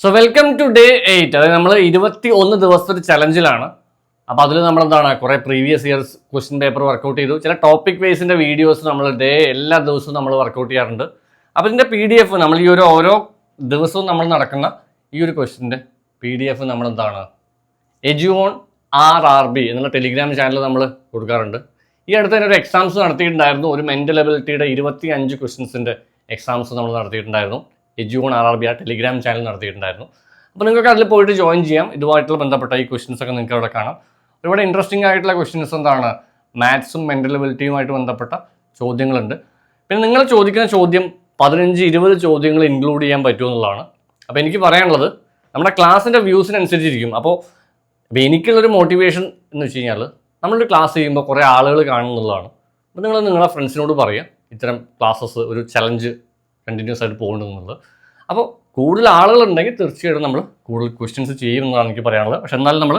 So welcome to day eight അതായത് നമ്മൾ ഇരുപത്തി ഒന്ന് ദിവസത്തെ ഒരു ചലഞ്ചിലാണ് അപ്പോൾ അതിൽ നമ്മൾ എന്താണ് കുറേ previous years question paper workout ചെയ്തു. ചില ടോപ്പിക് വേസിന്റെ വീഡിയോസ് നമ്മൾ ഡേ എല്ലാ ദിവസവും നമ്മൾ വർക്കൗട്ട് ചെയ്യാറുണ്ട്. അപ്പോൾ ഇതിന്റെ പി ഡി എഫ് നമ്മൾ ഈ ഒരു ഓരോ ദിവസവും നമ്മൾ നടക്കുന്ന ഈ ഒരു ക്വസ്റ്റിന്റെ പി ഡി എഫ് നമ്മൾ എന്താണ് എജുവോൺ ആർ ആർ ബി എന്നുള്ള ടെലിഗ്രാം ചാനൽ നമ്മൾ കൊടുക്കാറുണ്ട്. ഈ അടുത്ത് തന്നെ ഒരു എക്സാംസ് നടത്തിയിട്ടുണ്ടായിരുന്നു. ഒരു മെന്റൽ എബിലിറ്റിയുടെ ഇരുപത്തി അഞ്ച് ക്വസ്റ്റ്യൻസിന്റെ എക്സാംസ് നമ്മൾ നടത്തിയിട്ടുണ്ടായിരുന്നു. എജുവോൺ ആർ ആർ ബി ആ ടെലിഗ്രാം ചാനൽ നടത്തിയിട്ടുണ്ടായിരുന്നു. അപ്പോൾ നിങ്ങൾക്ക് അതിൽ പോയിട്ട് ജോയിൻ ചെയ്യാം. ഇതുമായിട്ടുള്ള ബന്ധപ്പെട്ട ഈ ക്വസ്റ്റ്യൻസ് ഒക്കെ നിങ്ങൾക്ക് അവിടെ കാണാം. ഒരുപാട് ഇൻട്രസ്റ്റിംഗ് ആയിട്ടുള്ള ക്വസ്റ്റ്യൻസ് എന്താണ്? മാത്സും മെന്റൽ എബിലിറ്റിയുമായിട്ട് ബന്ധപ്പെട്ട ചോദ്യങ്ങളുണ്ട്. പിന്നെ നിങ്ങൾ ചോദിക്കുന്ന ചോദ്യം പതിനഞ്ച് ഇരുപത് ചോദ്യങ്ങൾ ഇൻക്ലൂഡ് ചെയ്യാൻ പറ്റുമെന്നുള്ളതാണ് അപ്പോൾ എനിക്ക് പറയാനുള്ളത് നമ്മുടെ ക്ലാസ്സിന്റെ വ്യൂസിനനുസരിച്ചിരിക്കും അപ്പോൾ അപ്പോൾ എനിക്കുള്ളൊരു മോട്ടിവേഷൻ എന്ന് വെച്ച് കഴിഞ്ഞാൽ നമ്മളൊരു ക്ലാസ് ചെയ്യുമ്പോൾ കുറേ ആളുകൾ കാണുന്നുള്ളതാണ് അപ്പോൾ നിങ്ങൾ നിങ്ങളുടെ ഫ്രണ്ട്സിനോട് പറയുക ഇത്തരം ക്ലാസ്സസ് ഒരു ചലഞ്ച് കണ്ടിന്യൂസ് ആയിട്ട് പോകുന്നുള്ളത് അപ്പോൾ കൂടുതൽ ആളുകളുണ്ടെങ്കിൽ തീർച്ചയായിട്ടും നമ്മൾ കൂടുതൽ ക്വസ്റ്റ്യൻസ് ചെയ്യുമെന്നാണ് എനിക്ക് പറയാനുള്ളത്. പക്ഷെ എന്നാലും നമ്മൾ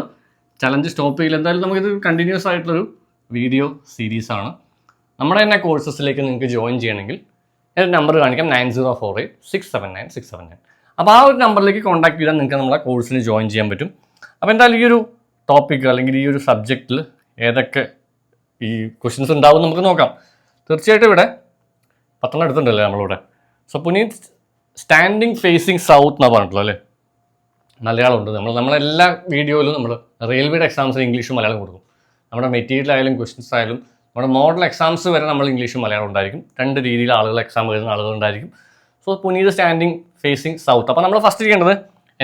ചലഞ്ച് സ്റ്റോപ്പ് ചെയ്യില്ല. എന്തായാലും നമുക്കിത് കണ്ടിന്യൂസ് ആയിട്ടുള്ളൊരു വീഡിയോ സീരീസാണ് നമ്മുടെ തന്നെ കോഴ്സസിലേക്ക് നിങ്ങൾക്ക് ജോയിൻ ചെയ്യണമെങ്കിൽ എന്റെ നമ്പർ കാണിക്കാം nine zero four eight six seven nine six seven nine. അപ്പോൾ ആ ഒരു നമ്പറിലേക്ക് കോൺടാക്ട് ചെയ്താൽ നിങ്ങൾക്ക് നമ്മളെ കോഴ്സിന് ജോയിൻ ചെയ്യാൻ പറ്റും. അപ്പോൾ എന്തായാലും ഈ ഒരു ടോപ്പിക്ക് അല്ലെങ്കിൽ ഈ ഒരു സബ്ജക്റ്റിൽ ഏതൊക്കെ ഈ ക്വസ്റ്റ്യൻസ് ഉണ്ടാവും നമുക്ക് നോക്കാം. തീർച്ചയായിട്ടും ഇവിടെ പത്തെണ്ണം എടുത്തിട്ടുണ്ടല്ലേ നമ്മളിവിടെ? So Puneet standing facing south എന്നാണ് പറഞ്ഞിട്ടുള്ളത് അല്ലേ? മലയാളമുണ്ട്. നമ്മൾ നമ്മളെല്ലാ വീഡിയോയിലും നമ്മൾ റെയിൽവേയുടെ എക്സാംസിന് ഇംഗ്ലീഷും മലയാളം കൊടുക്കും. നമ്മുടെ മെറ്റീരിയൽ ആയാലും ക്വസ്റ്റ്യൻസ് ആയാലും നമ്മുടെ മോഡൽ എക്സാംസ് വരെ നമ്മൾ ഇംഗ്ലീഷും മലയാളം ഉണ്ടായിരിക്കും. രണ്ട് രീതിയിൽ ആളുകൾ എക്സാം എഴുതുന്ന ആളുകൾ ഉണ്ടായിരിക്കും. So Puneet standing facing south അപ്പോൾ നമ്മൾ ഫസ്റ്റ് ചെയ്യേണ്ടത്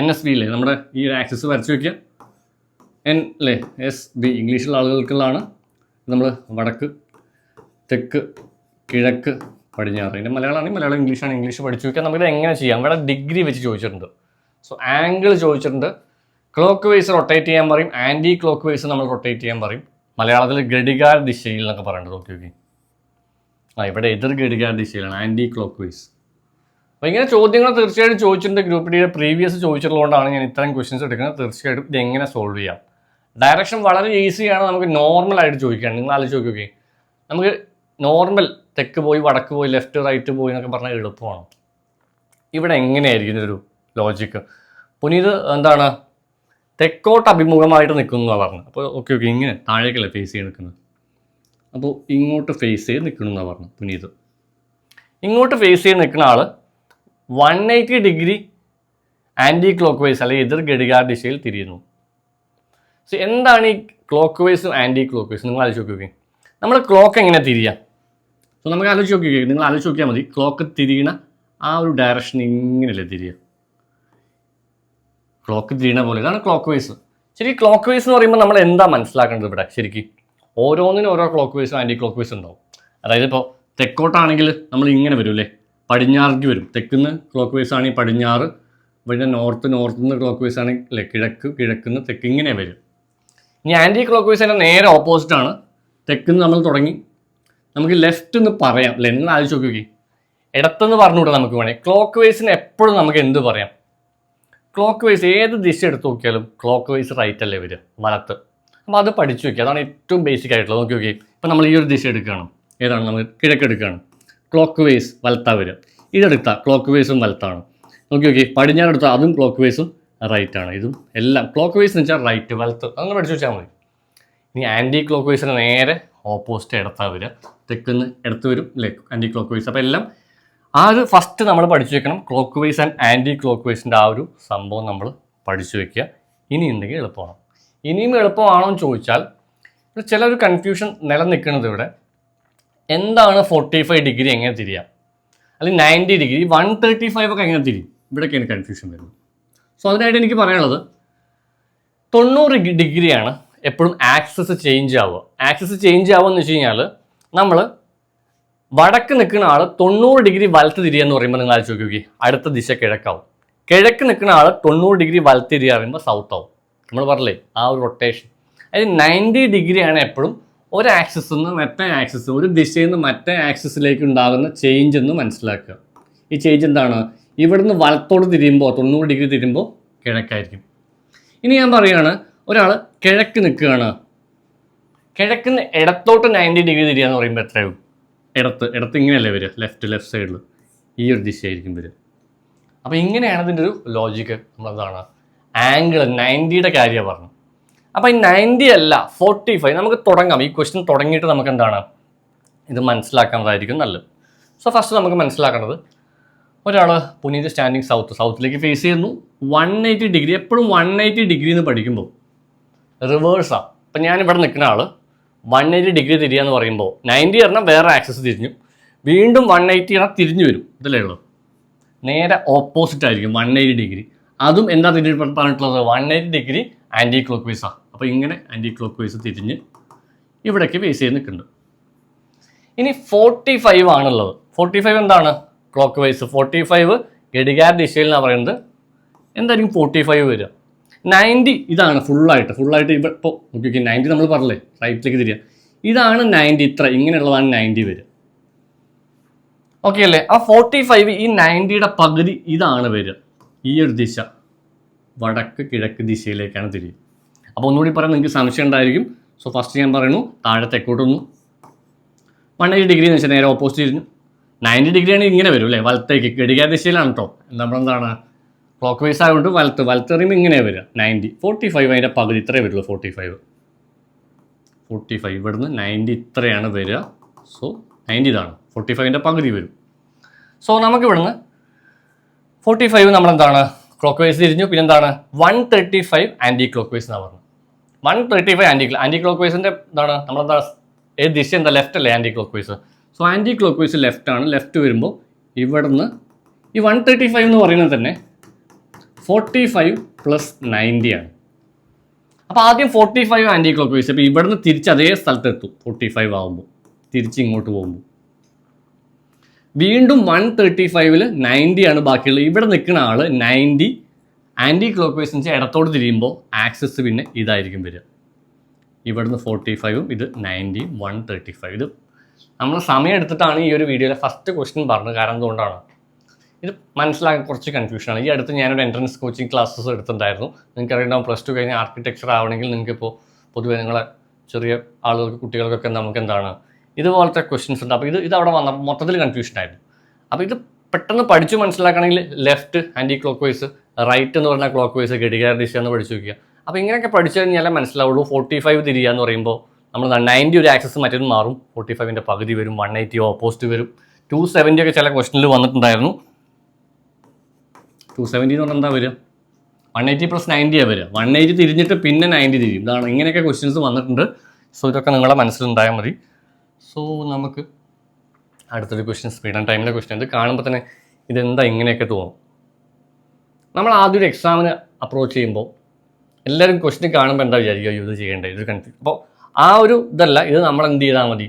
എൻ എസ് ബി അല്ലേ നമ്മുടെ ഈ ഒരു ആക്സസ് വരച്ച് വയ്ക്കുക എൻ അല്ലേ എസ് ബി ഇംഗ്ലീഷിലുള്ള ആളുകൾക്കുള്ളതാണ്. നമ്മൾ വടക്ക് തെക്ക് കിഴക്ക് പടിഞ്ഞാറ് ഇതിന്റെ മലയാളമാണെങ്കിൽ മലയാളം ഇംഗ്ലീഷാണ് ഇംഗ്ലീഷ് പഠിച്ചു. നോക്കിയാൽ നമുക്കിത് എങ്ങനെ ചെയ്യാം? ഇവിടെ ഡിഗ്രി വെച്ച് ചോദിച്ചിട്ടുണ്ട്. സോ ആംഗിൾ ചോദിച്ചിട്ടുണ്ട്. ക്ലോക്ക് വൈസ് റൊട്ടേറ്റ് ചെയ്യാൻ പറയും. ആന്റി ക്ലോക്ക് വൈസ് നമ്മൾ റൊട്ടേറ്റ് ചെയ്യാൻ പറയും. മലയാളത്തിൽ ഘടികാര ദിശയിൽ എന്നൊക്കെ പറയേണ്ടത് ഓക്കെ ഓക്കെ ആ ഇവിടെ എതിർ ഘടികാര ദിശയിലാണ്. ആന്റി ക്ലോക്ക് വൈസ് അപ്പോൾ ഇങ്ങനെ ചോദ്യങ്ങൾ തീർച്ചയായിട്ടും ചോദിച്ചിട്ടുണ്ട്. ഗ്രൂപ്പ് ഡിയുടെ പ്രീവിയസ് ചോദിച്ചിട്ടുള്ളതുകൊണ്ടാണ് ഞാൻ ഇത്രയും ക്വസ്റ്റ്യൻസ് എടുക്കുന്നത്. തീർച്ചയായിട്ടും ഇത് എങ്ങനെ സോൾവ് ചെയ്യാം? ഡയറക്ഷൻ വളരെ ഈസിയാണ് നമുക്ക് നോർമലായിട്ട് ചോദിക്കുകയാണ് നിങ്ങൾ ആലോചിച്ച് നോക്കി. നമുക്ക് നോർമൽ തെക്ക് പോയി വടക്ക് പോയി ലെഫ്റ്റ് റൈറ്റ് പോയി എന്നൊക്കെ പറഞ്ഞാൽ എളുപ്പമാണ്. ഇവിടെ എങ്ങനെയായിരിക്കും ഇതൊരു ലോജിക്ക്? പുനീത് എന്താണ്? തെക്കോട്ട് അഭിമുഖമായിട്ട് നിൽക്കുന്നു എന്നാണ് പറഞ്ഞത്. അപ്പോൾ ഓക്കെ ഓക്കെ ഇങ്ങനെ താഴേക്കല്ലേ ഫേസ് ചെയ്ത് നിൽക്കുന്നത്? അപ്പോൾ ഇങ്ങോട്ട് ഫേസ് ചെയ്ത് നിൽക്കണം എന്നാണ് പറഞ്ഞത് പുനീത്. ഇങ്ങോട്ട് ഫേസ് ചെയ്ത് നിൽക്കുന്ന ആൾ one eighty degree anti clock vice അല്ലെങ്കിൽ എതിർ ഘടികാര ദിശയിൽ തിരിയുന്നു. സോ എന്താണ് ഈ ക്ലോക്ക് വൈസും ആന്റി ക്ലോക്ക് വൈസും നിങ്ങൾ ആലോചിച്ച് നോക്കി നമ്മൾ ക്ലോക്ക് എങ്ങനെ തിരിയാം? സോ നമുക്ക് ആലോചിച്ച് നോക്കി നിങ്ങൾ ആലോചിച്ച് നോക്കിയാൽ മതി. ക്ലോക്ക് തിരിയണ ആ ഒരു ഡയറക്ഷൻ ഇങ്ങനെയല്ലേ തിരിയുക ക്ലോക്ക് തിരിയണ പോലെ. ഇതാണ് ക്ലോക്ക് വൈസ് ശരി ക്ലോക്ക് വൈസ് എന്ന് പറയുമ്പോൾ നമ്മൾ എന്താ മനസ്സിലാക്കേണ്ടത് ഇവിടെ? ശരിക്കും ഓരോന്നിനും ഓരോ ക്ലോക്ക് വൈസും ആന്റി ക്ലോക്ക് വൈസും ഉണ്ടാവും. അതായത് ഇപ്പോൾ തെക്കോട്ടാണെങ്കിൽ നമ്മൾ ഇങ്ങനെ വരും അല്ലേ? പടിഞ്ഞാറേക്ക് വരും. തെക്കുന്ന് ക്ലോക്ക് വൈസ് ആണെങ്കിൽ പടിഞ്ഞാറ് പിന്നെ നോർത്ത് നോർത്ത് നിന്ന് ക്ലോക്ക് വൈസ് ആണെങ്കിൽ അല്ലെ? കിഴക്ക് കിഴക്കുന്ന് തെക്ക് ഇങ്ങനെ വരും. ഇനി ആന്റി ക്ലോക്ക് വൈസിന്റെ നേരെ ഓപ്പോസിറ്റ് ആണ്. തെക്കുന്ന് നമ്മൾ തുടങ്ങി നമുക്ക് ലെഫ്റ്റ് എന്ന് പറയാം. അല്ലേ നിങ്ങൾ ആലോചിച്ച് നോക്കി ഇടത്തെന്ന് പറഞ്ഞുകൂടെ നമുക്ക് വേണേൽ ക്ലോക്ക് വൈസിന് എപ്പോഴും നമുക്ക് എന്ത് പറയാം? ക്ലോക്ക് വൈസ് ഏത് ദിശ എടുത്ത് നോക്കിയാലും ക്ലോക്ക് വൈസ് റൈറ്റ് അല്ലേ വരിക വലത്ത്. അപ്പോൾ അത് പഠിച്ചു നോക്കി. അതാണ് ഏറ്റവും ബേസിക് ആയിട്ടുള്ളത്. നോക്കി നോക്കി. ഇപ്പം നമ്മൾ ഈ ഒരു ദിശ എടുക്കുകയാണ്. ഏതാണ്? നമ്മൾ കിഴക്ക് എടുക്കുകയാണ്. ക്ലോക്ക് വൈസ് വലത്താ വരിക. ഇതെടുത്താൽ ക്ലോക്ക് വൈസും വലത്താണ്. നോക്കി നോക്കി. പടിഞ്ഞാറ് എടുത്താൽ അതും ക്ലോക്ക് വൈസും റൈറ്റ് ആണ്. ഇതും എല്ലാം ക്ലോക്ക് വൈസ് എന്ന് വെച്ചാൽ റൈറ്റ് വലത്ത്. അങ്ങനെ പഠിച്ചു വെച്ചാൽ മതി. ഇനി ആന്റി ക്ലോക്ക് വൈസിന് നേരെ ഓപ്പോസിറ്റ് ഇടത്താ വരിക തെക്കുന്ന് ഇടത്ത് വരും അല്ലേ? ആന്റി ക്ലോക്ക് വൈസ് അപ്പോൾ എല്ലാം ആ ഒരു ഫസ്റ്റ് നമ്മൾ പഠിച്ചു വെക്കണം. ക്ലോക്ക് വൈസ് ആൻഡ് ആന്റി ക്ലോക്ക് വൈസിന്റെ ആ ഒരു സംഭവം നമ്മൾ പഠിച്ചു വെക്കുക. ഇനി ഉണ്ടെങ്കിൽ എളുപ്പമാണ്? ഇനിയും എളുപ്പമാണോ എന്ന് ചോദിച്ചാൽ ചില ഒരു കൺഫ്യൂഷൻ നിലനിൽക്കുന്നത് ഇവിടെ. എന്താണ് ഫോർട്ടി ഫൈവ് ഡിഗ്രി എങ്ങനെ തിരിയാം? അല്ലെങ്കിൽ ninety degree one thirty five ഒക്കെ എങ്ങനെ തിരിയും? ഇവിടെയൊക്കെയാണ് കൺഫ്യൂഷൻ വരുന്നത്. സോ അതിനായിട്ട് എനിക്ക് പറയാനുള്ളത് തൊണ്ണൂറ് ഡിഗ്രിയാണ് എപ്പോഴും ആക്സസ് ചേഞ്ച് ആവുക. ആക്സസ് ചേഞ്ച് ആവുക എന്ന് വെച്ച് കഴിഞ്ഞാൽ നമ്മൾ വടക്ക് നിൽക്കുന്ന ആൾ തൊണ്ണൂറ് ഡിഗ്രി വലത്ത് തിരിയുക എന്ന് പറയുമ്പോൾ നിങ്ങൾ ആലോചിച്ച് നോക്കി അടുത്ത ദിശ കിഴക്കാവും. കിഴക്ക് നിൽക്കുന്ന ആൾ തൊണ്ണൂറ് ഡിഗ്രി വലത്ത് തിരിയുക പറയുമ്പോൾ സൗത്ത് ആവും. നമ്മൾ പറഞ്ഞില്ലേ ആ ഒരു റൊട്ടേഷൻ അതായത് നയന്റി ഡിഗ്രിയാണ് എപ്പോഴും ഒരു ആക്സിസ് നിന്ന് മറ്റേ ആക്സിസ് ഒരു ദിശയിൽ നിന്ന് മറ്റേ ആക്സിസിലേക്ക് ഉണ്ടാകുന്ന ചേഞ്ച് എന്ന് മനസ്സിലാക്കുക. ഈ ചേഞ്ച് എന്താണ്? ഇവിടുന്ന് വലത്തോട് തിരിയുമ്പോൾ തൊണ്ണൂറ് ഡിഗ്രി തിരിയുമ്പോൾ കിഴക്കായിരിക്കും. ഇനി ഞാൻ പറയുകയാണ് ഒരാൾ കിഴക്ക് നിൽക്കുകയാണ്. കിഴക്ക് ഇടത്തോട്ട് നയന്റി ഡിഗ്രി തിരിയുക എന്ന് പറയുമ്പോൾ എത്രയാവും ഇടത്ത് ഇടത്ത് ഇങ്ങനെയല്ലേ വരിക? ലെഫ്റ്റ് ലെഫ്റ്റ് സൈഡിൽ ഈ ഒരു ദിശയായിരിക്കും വരിക. അപ്പോൾ ഇങ്ങനെയാണ് ഇതിന്റെ ഒരു ലോജിക്ക് നമ്മളെന്താണ് ആംഗിൾ നയന്റിയുടെ കാര്യമാണ് പറഞ്ഞു അപ്പോൾ ഈ നയന്റി അല്ല ഫോർട്ടി ഫൈവ് നമുക്ക് തുടങ്ങാം. ഈ ക്വസ്റ്റ്യൻ തുടങ്ങിയിട്ട് നമുക്ക് എന്താണ്? ഇത് മനസ്സിലാക്കുന്നതായിരിക്കും നല്ലത്. സോ ഫസ്റ്റ് നമുക്ക് മനസ്സിലാക്കേണ്ടത് ഒരാൾ പുനീത് സ്റ്റാൻഡിങ് സൗത്ത് സൗത്തിലേക്ക് ഫേസ് ചെയ്യുന്നു. വൺ എയ്റ്റി ഡിഗ്രി എപ്പോഴും വൺ എയ്റ്റി ഡിഗ്രി എന്ന് പഠിക്കുമ്പോൾ റിവേഴ്സാണ് അപ്പം ഞാൻ ഇവിടെ നിൽക്കുന്ന ആൾ വൺ എയ്റ്റി ഡിഗ്രി തിരിയുക എന്ന് പറയുമ്പോൾ നയന്റി പറഞ്ഞാൽ വേറെ ആക്സസ് തിരിഞ്ഞു. വീണ്ടും വൺ എയ്റ്റി പറഞ്ഞാൽ തിരിഞ്ഞു വരും. ഇതല്ലേ ഉള്ളൂ. നേരെ ഓപ്പോസിറ്റ് ആയിരിക്കും വൺ എയ്റ്റി ഡിഗ്രി അതും എന്താ തിരിഞ്ഞ് പറഞ്ഞിട്ടുള്ളത്? വൺ എയ്റ്റി ഡിഗ്രി ആന്റി ക്ലോക്ക് വൈസാണ് അപ്പോൾ ഇങ്ങനെ ആന്റി ക്ലോക്ക് വൈസ് തിരിഞ്ഞ് ഇവിടേക്ക് ഫേസ് ചെയ്ത് നിൽക്കുന്നുണ്ട്. ഇനി ഫോർട്ടി ഫൈവ് ആണുള്ളത്. ഫോർട്ടി ഫൈവ് എന്താണ്? ക്ലോക്ക് വൈസ് ഫോർട്ടി ഫൈവ് ഘടികാര ദിശയിൽ എന്നാണ് പറയുന്നത്. എന്തായിരിക്കും ഫോർട്ടി ഫൈവ് വരിക? നയന്റി ഇതാണ് ഫുള്ളായിട്ട് ഫുള്ളായിട്ട് ഇവിടെ ഇപ്പോൾ ഓക്കെ ഓക്കെ നയന്റി നമ്മൾ പറഞ്ഞില്ലേ റൈറ്റിലേക്ക് തിരിയുക ഇതാണ് നയന്റി ഇത്ര ഇങ്ങനെയുള്ളതാണ് നയന്റി വരിക. ഓക്കെ അല്ലേ ആ ഫോർട്ടി ഫൈവ് ഈ നയന്റിയുടെ പകുതി ഇതാണ് വരിക. ഈ ഒരു ദിശ വടക്ക് കിഴക്ക് ദിശയിലേക്കാണ് തിരിയുക. അപ്പോൾ ഒന്നുകൂടി പറയാൻ നിങ്ങൾക്ക് സംശയം ഉണ്ടായിരിക്കും. സോ ഫസ്റ്റ് ഞാൻ പറയുന്നു താഴെ തെക്കോട്ടൊന്നു വൺ എയ്റ്റി ഡിഗ്രി എന്ന് വെച്ചാൽ നേരെ ഓപ്പോസിറ്റ് തിരിഞ്ഞു നയന്റി ഡിഗ്രി ആണ് ഇങ്ങനെ വരും അല്ലേ? വലത്തേക്ക് ഘടികാര ദിശയിലാണ് കേട്ടോ നമ്മളെന്താണ്? ക്ലോക്ക് വൈസ് ആയതുകൊണ്ട് വലത്ത് വലത്ത് പറയുമ്പോൾ ഇങ്ങനെ വരിക. നയന്റി ഫോർട്ടി ഫൈവ് അതിന്റെ പകുതി ഇത്രേ വരുള്ളൂ ഫോർട്ടി ഫൈവ് ഫോർട്ടി ഫൈവ് ഇവിടുന്ന് നയന്റി ഇത്രയാണ് വരിക. സോ നയന്റി ഇതാണ്. ഫോർട്ടി ഫൈവിന്റെ പകുതി വരും. സോ നമുക്ക് ഇവിടുന്ന് ഫോർട്ടി ഫൈവ് നമ്മളെന്താണ്? ക്ലോക്ക് വൈസ് തിരിഞ്ഞു. പിന്നെ എന്താണ് one thirty five anticlockwise എന്നാണ് പറഞ്ഞത്. വൺ തേർട്ടി ഫൈവ് ആന്റി ആന്റി ക്ലോക്ക് വൈസിന്റെ എന്താണ്? നമ്മളെന്താ? ഏത് ദിശ എന്താ? ലെഫ്റ്റ് അല്ലേ anticlockwise so anticlockwise left ആണ്. ലെഫ്റ്റ് വരുമ്പോൾ ഇവിടുന്ന് ഈ വൺ തേർട്ടി ഫൈവ് എന്ന് പറയുന്നത് തന്നെ ഫോർട്ടി ഫൈവ് പ്ലസ് നയന്റി ആണ്. അപ്പോൾ ആദ്യം forty five anticlockwise അപ്പോൾ ഇവിടുന്ന് തിരിച്ച് അതേ സ്ഥലത്തെത്തും. ഫോർട്ടി ഫൈവ് ആകുമ്പോൾ തിരിച്ച് ഇങ്ങോട്ട് പോകുമ്പോൾ വീണ്ടും വൺ തേർട്ടി ഫൈവിൽ നയന്റി ആണ് ബാക്കിയുള്ളത്. ഇവിടെ നിൽക്കുന്ന ആൾ നയന്റി ആന്റി ക്ലോക്ക് വൈസ് വെച്ചാൽ ഇടത്തോട് തിരിയുമ്പോൾ ആക്സസ് പിന്നെ ഇതായിരിക്കും വരിക. ഇവിടുന്ന് ഫോർട്ടി ഫൈവും ഇത് നയന്റി വൺ തേർട്ടി ഫൈവ് ഇത്. നമ്മൾ സമയം എടുത്തിട്ടാണ് ഈ ഒരു വീഡിയോയിലെ ഫസ്റ്റ് ക്വസ്റ്റ്യൻ പറഞ്ഞത്. കാരണം എന്തുകൊണ്ടാണ്? ഇത് മനസ്സിലാക്കാൻ കുറച്ച് കൺഫ്യൂഷനാണ് ഈ അടുത്ത് ഞാനൊരു എൻട്രൻസ് കോച്ചിങ് ക്ലാസ്സസ് എടുത്തിട്ടുണ്ടായിരുന്നു. നിങ്ങൾക്ക് അറിയാം പ്ലസ് ടു കഴിഞ്ഞ് ആർക്കിടെക്ചർ ആവണമെങ്കിൽ നിങ്ങൾക്കിപ്പോൾ പൊതുവേ നിങ്ങളെ ചെറിയ ആളുകൾക്ക് കുട്ടികൾക്കൊക്കെ നമുക്ക് എന്താണ് ഇതുപോലത്തെ ക്വസ്റ്റ്യൻസ് ഉണ്ട്. അപ്പോൾ ഇത് ഇത് അവിടെ വന്നപ്പോൾ മൊത്തത്തിൽ കൺഫ്യൂഷൻ ആയിരുന്നു. അപ്പോൾ ഇത് പെട്ടെന്ന് പഠിച്ചു മനസ്സിലാക്കണമെങ്കിൽ left anticlockwise right എന്ന് പറഞ്ഞാൽ ക്ലോക്ക് വൈസ് ഘടികാര ദിശ എന്ന് പഠിച്ചു നോക്കുക അപ്പോൾ ഇങ്ങനെയൊക്കെ പഠിച്ചു കഴിഞ്ഞാലേ മനസ്സിലാവുള്ളൂ ഫോർട്ടി ഫൈവ് തിരിയുക എന്ന് പറയുമ്പോൾ നമ്മൾ നയന്റി ഒരു ആക്സസ് മറ്റൊരു മാറും. ഫോർട്ടി ഫൈവിന്റെ പകുതി വരും വൺ എയ്റ്റി ഓപ്പോസിറ്റ് വരും. ടു സെവന്റി ഒക്കെ ചില ക്വസ്റ്റനിൽ വന്നിട്ടുണ്ടായിരുന്നു. ടു സെവന്റി എന്ന് പറഞ്ഞാൽ എന്താ വരിക? വൺ എയ്റ്റി പ്ലസ് നയന്റിയാണ് വരിക. വൺ എയ്റ്റി തിരിഞ്ഞിട്ട് പിന്നെ നയന്റി തിരിയും. ഇതാണ് ഇങ്ങനെയൊക്കെ ക്വസ്റ്റ്യൻസ് വന്നിട്ടുണ്ട്. സോ ഇതൊക്കെ നിങ്ങളുടെ മനസ്സിലുണ്ടായാൽ മതി. സോ നമുക്ക് അടുത്തൊരു ക്വസ്റ്റ്യൻ സ്പീഡ് ആൻഡ് ടൈമിന്റെ ക്വസ്റ്റ്യൻ ഇത് കാണുമ്പോൾ തന്നെ ഇതെന്താ ഇങ്ങനെയൊക്കെ തോന്നും. നമ്മൾ ആദ്യം ഒരു എക്സാമിന് അപ്രോച്ച് ചെയ്യുമ്പോൾ എല്ലാവരും ക്വസ്റ്റ്യൻ കാണുമ്പോൾ എന്താ വിചാരിക്കുക? ഇത് ചെയ്യേണ്ടത് ഇത് കൺഫ്യൂ അപ്പോൾ ആ ഒരു ഇതല്ല. ഇത് നമ്മൾ എന്ത് ചെയ്താൽ മതി?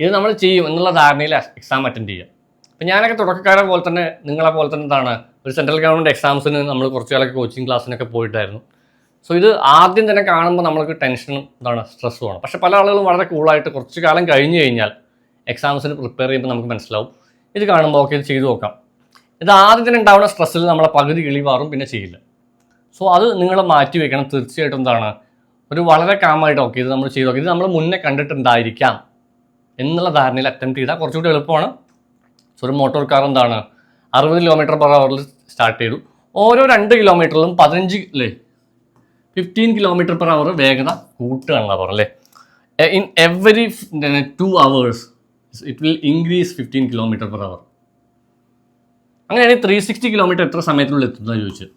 ഇത് നമ്മൾ ചെയ്യും എന്നുള്ള ധാരണയിൽ എക്സാം അറ്റൻഡ് ചെയ്യുക. അപ്പോൾ ഞാനൊക്കെ തുടക്കക്കാരെ പോലെ തന്നെ നിങ്ങളെ പോലെ തന്നെ എന്താണ് ഒരു സെൻട്രൽ ഗവൺമെന്റ് എക്സാംസിന് നമ്മൾ കുറച്ച് കാലൊക്കെ കോച്ചിങ് ക്ലാസ്സിനൊക്കെ പോയിട്ടായിരുന്നു. സോ ഇത് ആദ്യം തന്നെ കാണുമ്പോൾ നമ്മൾക്ക് ടെൻഷനും എന്താണ് സ്ട്രെസ്സുമാണ് പക്ഷേ പല ആളുകളും വളരെ കൂളായിട്ട് കുറച്ച് കാലം കഴിഞ്ഞ് കഴിഞ്ഞാൽ എക്സാംസിന് പ്രിപ്പയർ ചെയ്യുമ്പോൾ നമുക്ക് മനസ്സിലാവും. ഇത് കാണുമ്പോൾ ഓക്കെ ഇത് ചെയ്തു നോക്കാം. ഇത് ആദ്യം തന്നെ ഉണ്ടാവുന്ന സ്ട്രെസ്സിൽ നമ്മളെ പകുതി കിളിവാറും പിന്നെ ചെയ്യില്ല. സോ അത് നിങ്ങൾ മാറ്റി വെക്കണം. തീർച്ചയായിട്ടും എന്താണ്? ഒരു വളരെ കാമായിട്ട് ഓക്കെ ഇത് നമ്മൾ ചെയ്തു നോക്കി. ഇത് നമ്മൾ മുന്നേ കണ്ടിട്ടുണ്ടായിരിക്കാം എന്നുള്ള ധാരണയിൽ അറ്റംപ്റ്റ് ചെയ്താൽ കുറച്ചുകൂടി എളുപ്പമാണ്. സോ ഒരു മോട്ടോർ കാർ എന്താണ്? അറുപത് കിലോമീറ്റർ പെർ അവറിൽ സ്റ്റാർട്ട് ചെയ്തു. ഓരോ രണ്ട് കിലോമീറ്ററിലും പതിനഞ്ച് അല്ലേ ഫിഫ്റ്റീൻ കിലോമീറ്റർ പെർ അവർ വേഗത കൂട്ടുകയാണെന്നാണ് പറഞ്ഞത് അല്ലേ in every two hours it will increase fifteen kilometre per hour അങ്ങനെയാണെങ്കിൽ ത്രീ സിക്സ്റ്റി കിലോമീറ്റർ എത്ര സമയത്തിനുള്ളിൽ എത്തുന്നതെന്ന് ചോദിച്ചത്?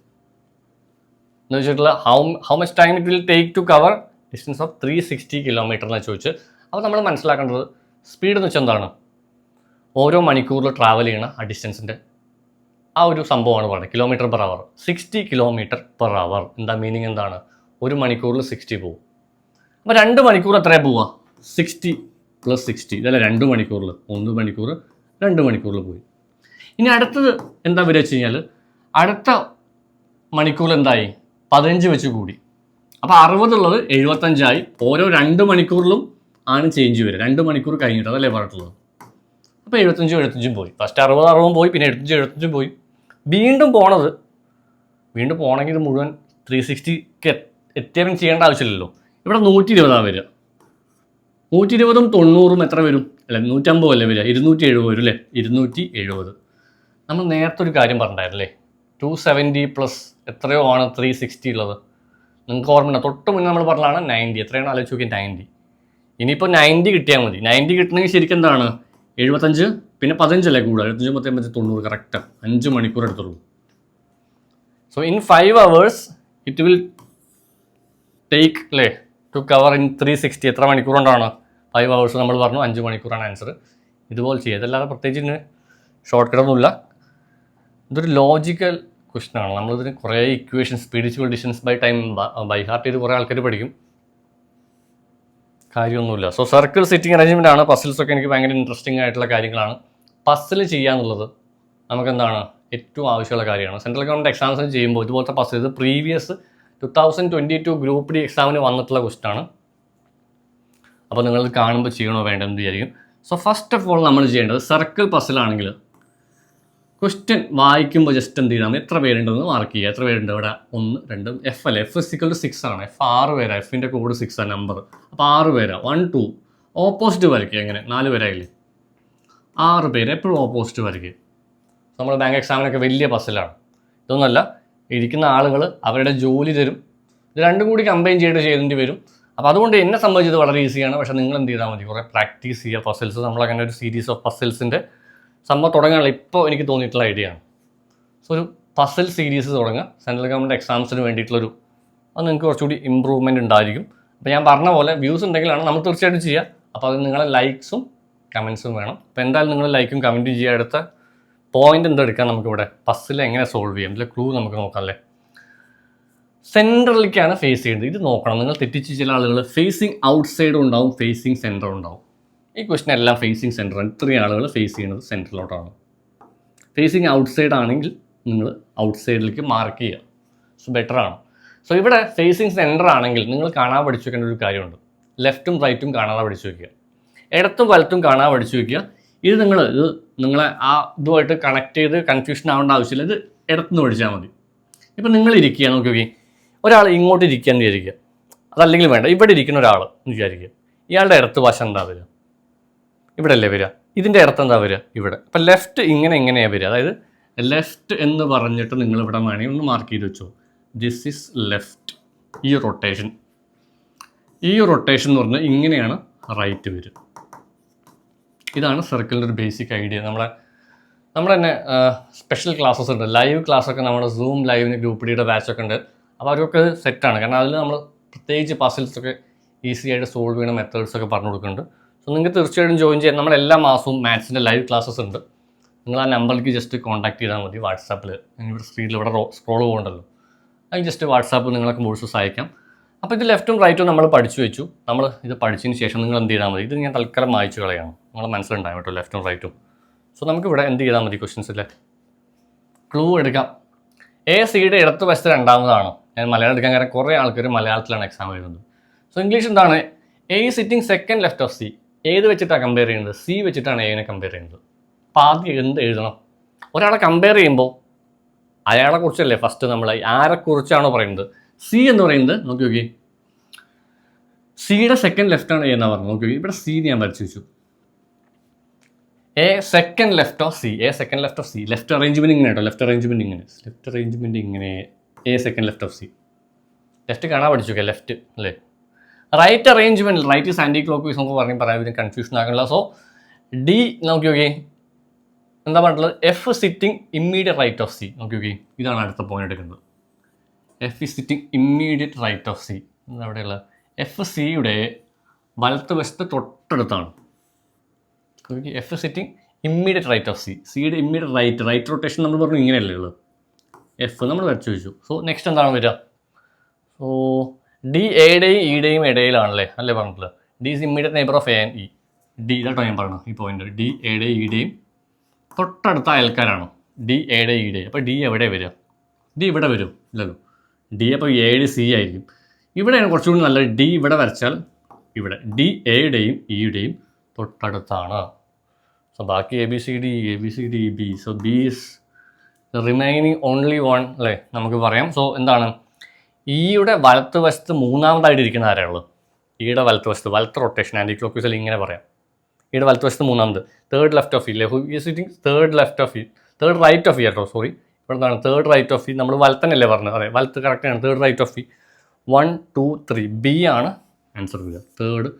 എന്ന് വെച്ചിട്ടുള്ള how how much time it will take to cover distance of three sixty kilometre എന്ന് ചോദിച്ച് അപ്പോൾ നമ്മൾ മനസ്സിലാക്കേണ്ടത് സ്പീഡ് എന്ന് വെച്ചാൽ എന്താണ്? ഓരോ മണിക്കൂറിൽ ട്രാവൽ ചെയ്യണ ആ ഡിസ്റ്റൻസിന്റെ ആ ഒരു സംഭവമാണ് പറയുന്നത് kilometre per hour sixty kilometre per hour എന്താ മീനിങ് എന്താണ്? ഒരു മണിക്കൂറിൽ സിക്സ്റ്റി പോവും. അപ്പോൾ രണ്ട് മണിക്കൂർ എത്രയാണ് പോവുക സിക്സ്റ്റി പ്ലസ് സിക്സ്റ്റി ഇതല്ല രണ്ട് മണിക്കൂറിൽ ഒന്ന് മണിക്കൂർ രണ്ട് മണിക്കൂറിൽ പോയി. ഇനി അടുത്തത് എന്താ വരിക വെച്ച് കഴിഞ്ഞാൽ അടുത്ത മണിക്കൂറിൽ എന്തായി? പതിനഞ്ച് വെച്ച് കൂടി. അപ്പോൾ അറുപതുള്ളത് എഴുപത്തഞ്ചായി ഓരോ രണ്ട് മണിക്കൂറിലും ആണ് ചേഞ്ച് വരിക. രണ്ട് മണിക്കൂർ കഴിഞ്ഞിട്ട് അതല്ലേ പറഞ്ഞിട്ടുള്ളത്. അപ്പോൾ എഴുപത്തഞ്ചും എഴുപത്തഞ്ചും പോയി. ഫസ്റ്റ് അറുപത് അറുപതും പോയി. പിന്നെ എഴുപത്തഞ്ചും എഴുപത്തഞ്ചും പോയി. വീണ്ടും പോണത്. വീണ്ടും പോകണമെങ്കിൽ ഇത് മുഴുവൻ ത്രീ സിക്സ്റ്റിക്ക് എത്തിയാലും ചെയ്യേണ്ട ആവശ്യമില്ലല്ലോ. ഇവിടെ നൂറ്റി ഇരുപതാണ് വരിക നൂറ്റി ഇരുപതും തൊണ്ണൂറും എത്ര വരും? അല്ല നൂറ്റമ്പത് അല്ലേ വരിക ഇരുന്നൂറ്റി എഴുപത് വരും അല്ലേ? ഇരുന്നൂറ്റി എഴുപത് നമ്മൾ നേരത്തെ ഒരു കാര്യം പറഞ്ഞിട്ടുണ്ടായിരുന്നല്ലേ ടു സെവന്റി പ്ലസ് എത്രയോ ആണ് ത്രീ സിക്സ്റ്റി ഉള്ളത്. നിങ്ങൾക്ക് ഓർമ്മയുണ്ടോ? തൊട്ട് മുന്നേ നമ്മൾ പറഞ്ഞതാണ് നയന്റി എത്രയാണ് ആലോചിച്ച് നോക്കി നയന്റി ഇനിയിപ്പോൾ നയന്റി കിട്ടിയാൽ മതി. നയന്റി കിട്ടണമെങ്കിൽ ശരിക്കും എന്താണ് എഴുപത്തഞ്ച് പിന്നെ പതിനഞ്ചല്ലേ കൂടുക? എഴുപത്തഞ്ച് പത്തമ്പത് തൊണ്ണൂറ് കറക്റ്റ് അഞ്ച് മണിക്കൂർ എടുത്തുള്ളൂ. So in five hours it will take അല്ലേ to cover in three sixty എത്ര മണിക്കൂർ കൊണ്ടാണ്? ഫൈവ് അവേഴ്സ് നമ്മൾ പറഞ്ഞു അഞ്ച് മണിക്കൂറാണ് ആൻസർ ഇതുപോലെ ചെയ്യുക ഇതല്ലാതെ പ്രത്യേകിച്ച് ഇതിന് ഷോർട്ട് കട്ടൊന്നുമില്ല ഇതൊരു ലോജിക്കൽ ക്വസ്റ്റൻ ആണ്. നമ്മളിതിന് കുറേ ഇക്വേഷൻ സ്പിരിച്വൽ ഡിഷൻസ് ബൈ ടൈം ബൈ ഹാർട്ട് ചെയ്ത് കുറേ ആൾക്കാർ പഠിക്കും. കാര്യമൊന്നുമില്ല. സോ സർക്കിൾ സിറ്റിംഗ് അറേഞ്ച്മെന്റ് ആണ്. പസിൽസ് ഒക്കെ എനിക്ക് ഭയങ്കര ഇൻട്രസ്റ്റിംഗ് ആയിട്ടുള്ള കാര്യങ്ങളാണ്. പസിൽ ചെയ്യാന്നുള്ളത് നമുക്ക് എന്താണ് ഏറ്റവും ആവശ്യമുള്ള കാര്യമാണ്. സെൻട്രൽ ഗവൺമെന്റ് എക്സാംസിന് ചെയ്യുമ്പോൾ ഇതുപോലത്തെ പസിൽ ഇത് previous two thousand twenty two group D എക്സാമിന് വന്നിട്ടുള്ള ക്വസ്റ്റൻ ആണ്. അപ്പോൾ നിങ്ങൾ കാണുമ്പോൾ ചെയ്യണോ വേണ്ടെന്ന് വിചാരിക്കും. സോ ഫസ്റ്റ് ഓഫ് ഓൾ നമ്മൾ ചെയ്യേണ്ടത് സർക്കിൾ പസിലാണെങ്കിൽ ക്വസ്റ്റ്യൻ വായിക്കുമ്പോൾ ജസ്റ്റ് എന്ത് ചെയ്യണം എത്ര പേരുണ്ടെന്ന് മാർക്ക് ചെയ്യുക. എത്ര പേരുണ്ട് ഇവിടെ? ഒന്ന് രണ്ടും എഫ് അല്ല? എഫ് സിക്കൽ ടു സിക്സ് ആണ്. എഫ് ആറ് പേരാണ് എഫിന്റെ കോഡ് സിക്സ് ആണ് നമ്പർ അപ്പോൾ ആറ് പേരാണ് വൺ ടു ഓപ്പോസിറ്റ് വരയ്ക്കുക എങ്ങനെ നാല് പേരായില്ലേ? ആറ് പേര് എപ്പോഴും ഓപ്പോസിറ്റ് വരയ്ക്കുക. നമ്മൾ ബാങ്ക് എക്സാമിനൊക്കെ വലിയ പസിലാണ് ഇതൊന്നുമല്ല ഇരിക്കുന്ന ആളുകൾ അവരുടെ ജോലി തരും. ഇത് രണ്ടും കൂടി കമ്പൈൻ ചെയ്ത് ചെയ്യേണ്ടി വരും. അപ്പോൾ അതുകൊണ്ട് എന്നെ സംബന്ധിച്ചത് വളരെ ഈസിയാണ് പക്ഷേ നിങ്ങൾ എന്ത് ചെയ്താൽ മതി? കുറേ പ്രാക്ടീസ് ചെയ്യുക. പസിൽസ് നമ്മളങ്ങനെ ഒരു സീരീസ് ഓഫ് പസിൽസിന്റെ സംഭവം തുടങ്ങാനുള്ള ഇപ്പോൾ എനിക്ക് തോന്നിയിട്ടുള്ള ഐഡിയ ആണ്. സോ ഒരു പസിൽ സീരീസ് തുടങ്ങുക സെൻട്രൽ ഗവൺമെന്റ് എക്സാംസിന് വേണ്ടിയിട്ടുള്ളൊരു അത് നിങ്ങൾക്ക് കുറച്ചുകൂടി ഇമ്പ്രൂവ്മെന്റ് ഉണ്ടായിരിക്കും. അപ്പോൾ ഞാൻ പറഞ്ഞ പോലെ വ്യൂസ് ഉണ്ടെങ്കിലാണ് നമ്മൾ തീർച്ചയായിട്ടും ചെയ്യുക അപ്പോൾ അത് നിങ്ങളെ ലൈക്സും കമൻസും വേണം. അപ്പോൾ എന്തായാലും നിങ്ങൾ ലൈക്കും കമന്റും ചെയ്യുക. അടുത്ത പോയിന്റ് എന്തെടുക്കാം നമുക്കിവിടെ? പസ്സിൽ എങ്ങനെ സോൾവ് ചെയ്യാം? ഇതിലെ ക്ലൂ നമുക്ക് നോക്കാം അല്ലേ? സെൻട്രലിലേക്കാണ് ഫേസ് ചെയ്യുന്നത്. ഇത് നോക്കണം. നിങ്ങൾ തെറ്റിച്ച് ചില ആളുകൾ ഫേസിങ് ഔട്ട് സൈഡും ഉണ്ടാവും ഫേസിങ് സെന്ററും ഉണ്ടാവും. ഈ ക്വസ്റ്റൻ എല്ലാം ഫേസിങ് സെന്റർ ഇത്രയും ആളുകൾ ഫേസ് ചെയ്യുന്നത് സെന്ററിലോട്ടാണ് ഫേസിങ് ഔട്ട്സൈഡ് ആണെങ്കിൽ നിങ്ങൾ ഔട്ട്സൈഡിലേക്ക് മാർക്ക് ചെയ്യുക. സോ ബെറ്റർ ആണ്. സോ ഇവിടെ ഫേസിങ് സെന്റർ ആണെങ്കിൽ നിങ്ങൾ കാണാൻ പഠിച്ചു വെക്കേണ്ട ഒരു കാര്യമുണ്ട്. ലെഫ്റ്റും റൈറ്റും കാണാതെ പഠിച്ചു വയ്ക്കുക ഇടത്തും വലത്തും കാണാതെ പഠിച്ചു വയ്ക്കുക ഇത് നിങ്ങൾ ഇത് നിങ്ങളെ ആ ഇതുമായിട്ട് കണക്ട് ചെയ്ത് കൺഫ്യൂഷൻ ആവേണ്ട ആവശ്യമില്ല. ഇത് ഇടത്തുനിന്ന് പഠിച്ചാൽ മതി. ഇപ്പം നിങ്ങൾ ഇരിക്കുക നോക്കി നോക്കി. ഒരാൾ ഇങ്ങോട്ട് ഇരിക്കുക എന്ന് വിചാരിക്കുക. അതല്ലെങ്കിൽ വേണ്ട ഇവിടെ ഇരിക്കുന്ന ഒരാൾ എന്ന് വിചാരിക്കുക. ഇയാളുടെ ഇടത്ത് വശം വരിക? ഇവിടെ അല്ലേ വരിക? ഇതിന്റെ അർത്ഥം എന്താ വരിക? ഇവിടെ. അപ്പം ലെഫ്റ്റ് ഇങ്ങനെ എങ്ങനെയാണ് വരിക? അതായത് ലെഫ്റ്റ് എന്ന് പറഞ്ഞിട്ട് നിങ്ങൾ ഇവിടെ വേണമെങ്കിൽ ഒന്ന് മാർക്ക് ചെയ്ത് വെച്ചോ. ദിസ് ഇസ് ലെഫ്റ്റ് ഈ റൊട്ടേഷൻ ഈ റൊട്ടേഷൻ എന്ന് പറഞ്ഞാൽ ഇങ്ങനെയാണ് റൈറ്റ് വരിക. ഇതാണ് സർക്കിളിന്റെ ഒരു ബേസിക് ഐഡിയ നമ്മളെ നമ്മുടെ തന്നെ സ്പെഷ്യൽ ക്ലാസ്സസ് ഉണ്ട്. ലൈവ് ക്ലാസ്സൊക്കെ നമ്മുടെ സൂം ലൈവിന് ഗ്രൂപ്പ് ഡിയുടെ ബാച്ചൊക്കെ ഉണ്ട്. അപ്പോൾ അവരൊക്കെ സെറ്റാണ് കാരണം അതിൽ നമ്മൾ പ്രത്യേകിച്ച് പസിൽസൊക്കെ ഈസി ആയിട്ട് സോൾവ് ചെയ്യുന്ന മെത്തേഡ്സൊക്കെ പറഞ്ഞു കൊടുക്കുന്നുണ്ട്. സോ നിങ്ങൾക്ക് തീർച്ചയായിട്ടും ജോയിൻ ചെയ്യാം. നമ്മൾ എല്ലാ മാസവും മാത്സിന്റെ ലൈവ് ക്ലാസ്സസ് ഉണ്ട്. നിങ്ങൾ ആ നമ്പറിലേക്ക് ജസ്റ്റ് കോൺടാക്ട് ചെയ്താൽ മതി. വാട്സാപ്പിൽ ഇവിടെ സ്ക്രീനിൽ ഇവിടെ സ്ക്രോൾ പോകണ്ടല്ലോ. അതിന് ജസ്റ്റ് വാട്സാപ്പ് നിങ്ങൾക്ക് കോഴ്സസ് അയക്കാം. അപ്പോൾ ഇത് ലെഫ്റ്റും റൈറ്റും നമ്മൾ പഠിച്ചു വെച്ചു. നമ്മൾ ഇത് പഠിച്ചതിന് ശേഷം നിങ്ങൾ എന്ത് ചെയ്താൽ മതി. ഇത് ഞാൻ തൽക്കാലം വായിച്ചു കളയാണ്. നിങ്ങളെ മനസ്സിലുണ്ടാകും കേട്ടോ ലെഫ്റ്റും റൈറ്റും സോ നമുക്ക് ഇവിടെ എന്ത് ചെയ്താൽ മതി ക്വസ്റ്റ്യൻസിൽ ക്ലൂ എടുക്കാം. എ സിയുടെ ഇടത്ത് വശത്ത് രണ്ടാമതാണ്. ഞാൻ മലയാളം എടുക്കാൻ കാരണം കുറേ ആൾക്കാർ മലയാളത്തിലാണ് എക്സാം എഴുതുന്നത്. സോ ഇംഗ്ലീഷ് എന്താണ്? A sitting second left of C ഏത് വെച്ചിട്ടാണ് കമ്പയർ ചെയ്യുന്നത്? സി വെച്ചിട്ടാണ് എനെ കമ്പയർ ചെയ്യുന്നത്. അപ്പോൾ ആദ്യം എന്ത് എഴുതണം? ഒരാളെ കമ്പയർ ചെയ്യുമ്പോൾ അയാളെ കുറിച്ചല്ലേ ഫസ്റ്റ് നമ്മൾ ആരെക്കുറിച്ചാണോ പറയുന്നത്? സി എന്ന് പറയുന്നത് നോക്കി നോക്കി. സിയുടെ സെക്കൻഡ് ലെഫ്റ്റ് ആണ് എന്നാ പറഞ്ഞത്. നോക്കി ഇവിടെ സി ഞാൻ വരച്ചു വെച്ചു A second left of C A second left of C left arrangement ഇങ്ങനെ കേട്ടോ. ലെഫ്റ്റ് അറേഞ്ച്മെന്റ് ഇങ്ങനെ. ലെഫ്റ്റ് അറേഞ്ച്മെന്റ് ഇങ്ങനെ. A second left of C left കാണാൻ പഠിച്ചു ലെഫ്റ്റ് അല്ലേ? Right arrangement right is clockwise നമുക്ക് പറഞ്ഞ് പറയാൻ കൺഫ്യൂഷൻ ആകണില്ല സോ ഡി നോക്കി നോക്കി. എന്താ പറഞ്ഞിട്ടുള്ളത്? F sitting immediate right of C നോക്കി നോക്കി. ഇതാണ് അടുത്ത പോയിന്റ് എടുക്കുന്നത്. F is sitting immediate right of C അവിടെയുള്ള എഫ് സിയുടെ വലത്ത് വശത്ത് തൊട്ടടുത്താണ്. F sitting immediate right of C സിയുടെ ഇമ്മീഡിയറ്റ് റൈറ്റ് റൈറ്റ് റൊട്ടേഷൻ നമ്മൾ പറഞ്ഞു ഇങ്ങനെയല്ലേ ഉള്ളത്. എഫ് നമ്മൾ വരച്ചു വെച്ചു. സോ നെക്സ്റ്റ് എന്താണ് വരിക? സോ ഡി എയുടെയും ഇയുടെയും ഇടയിലാണല്ലേ? അല്ലേ പറഞ്ഞിട്ടുള്ളത്? D is immediate neighbour of A and E D ഇതാട്ടോ ഞാൻ പറഞ്ഞു ഈ പോയിന്റ് ഡി എയുടെയും ഇയുടെയും തൊട്ടടുത്ത അയൽക്കാരാണ്. ഡി എയുടെ ഇയുടെ അപ്പോൾ ഡി എവിടെ വരിക? ഡി ഇവിടെ വരും. ഇല്ലല്ലോ ഡി അപ്പോൾ ഏഴ് സി ആയിരിക്കും. ഇവിടെയാണ് കുറച്ചുകൂടി നല്ലത് ഡി ഇവിടെ വരച്ചാൽ ഇവിടെ ഡി എയുടെയും ഇയുടെയും തൊട്ടടുത്താണ്. സോ ബാക്കി A B C D A B C D B so B is remaining only one അല്ലേ? നമുക്ക് പറയാം. സോ എന്താണ്? ഈയുടെ വലത്ത് വശത്ത് മൂന്നാമതായിട്ട് ഇരിക്കുന്ന ആരാളുള്ളത് ഈയുടെ വലത്ത് വശത്ത് വലത്ത് റൊട്ടേഷൻ ആന്റി ക്ലോക്ക് വൈസിൽ ഇങ്ങനെ പറയാം. ഈയുടെ വലത്ത് വശത്ത് മൂന്നാമത്. Third left of E who E sitting third left of E third right of E കേട്ടോ സോറി ഇവിടെ തേർഡ് റൈറ്റ് ഓഫ് ഇ നമ്മൾ വലത്തന്നല്ലേ പറഞ്ഞത്? അതെ വലത്ത് കറക്റ്റാണ് third right of E one two three B ആണ് ആൻസർ വരിക തേർഡ്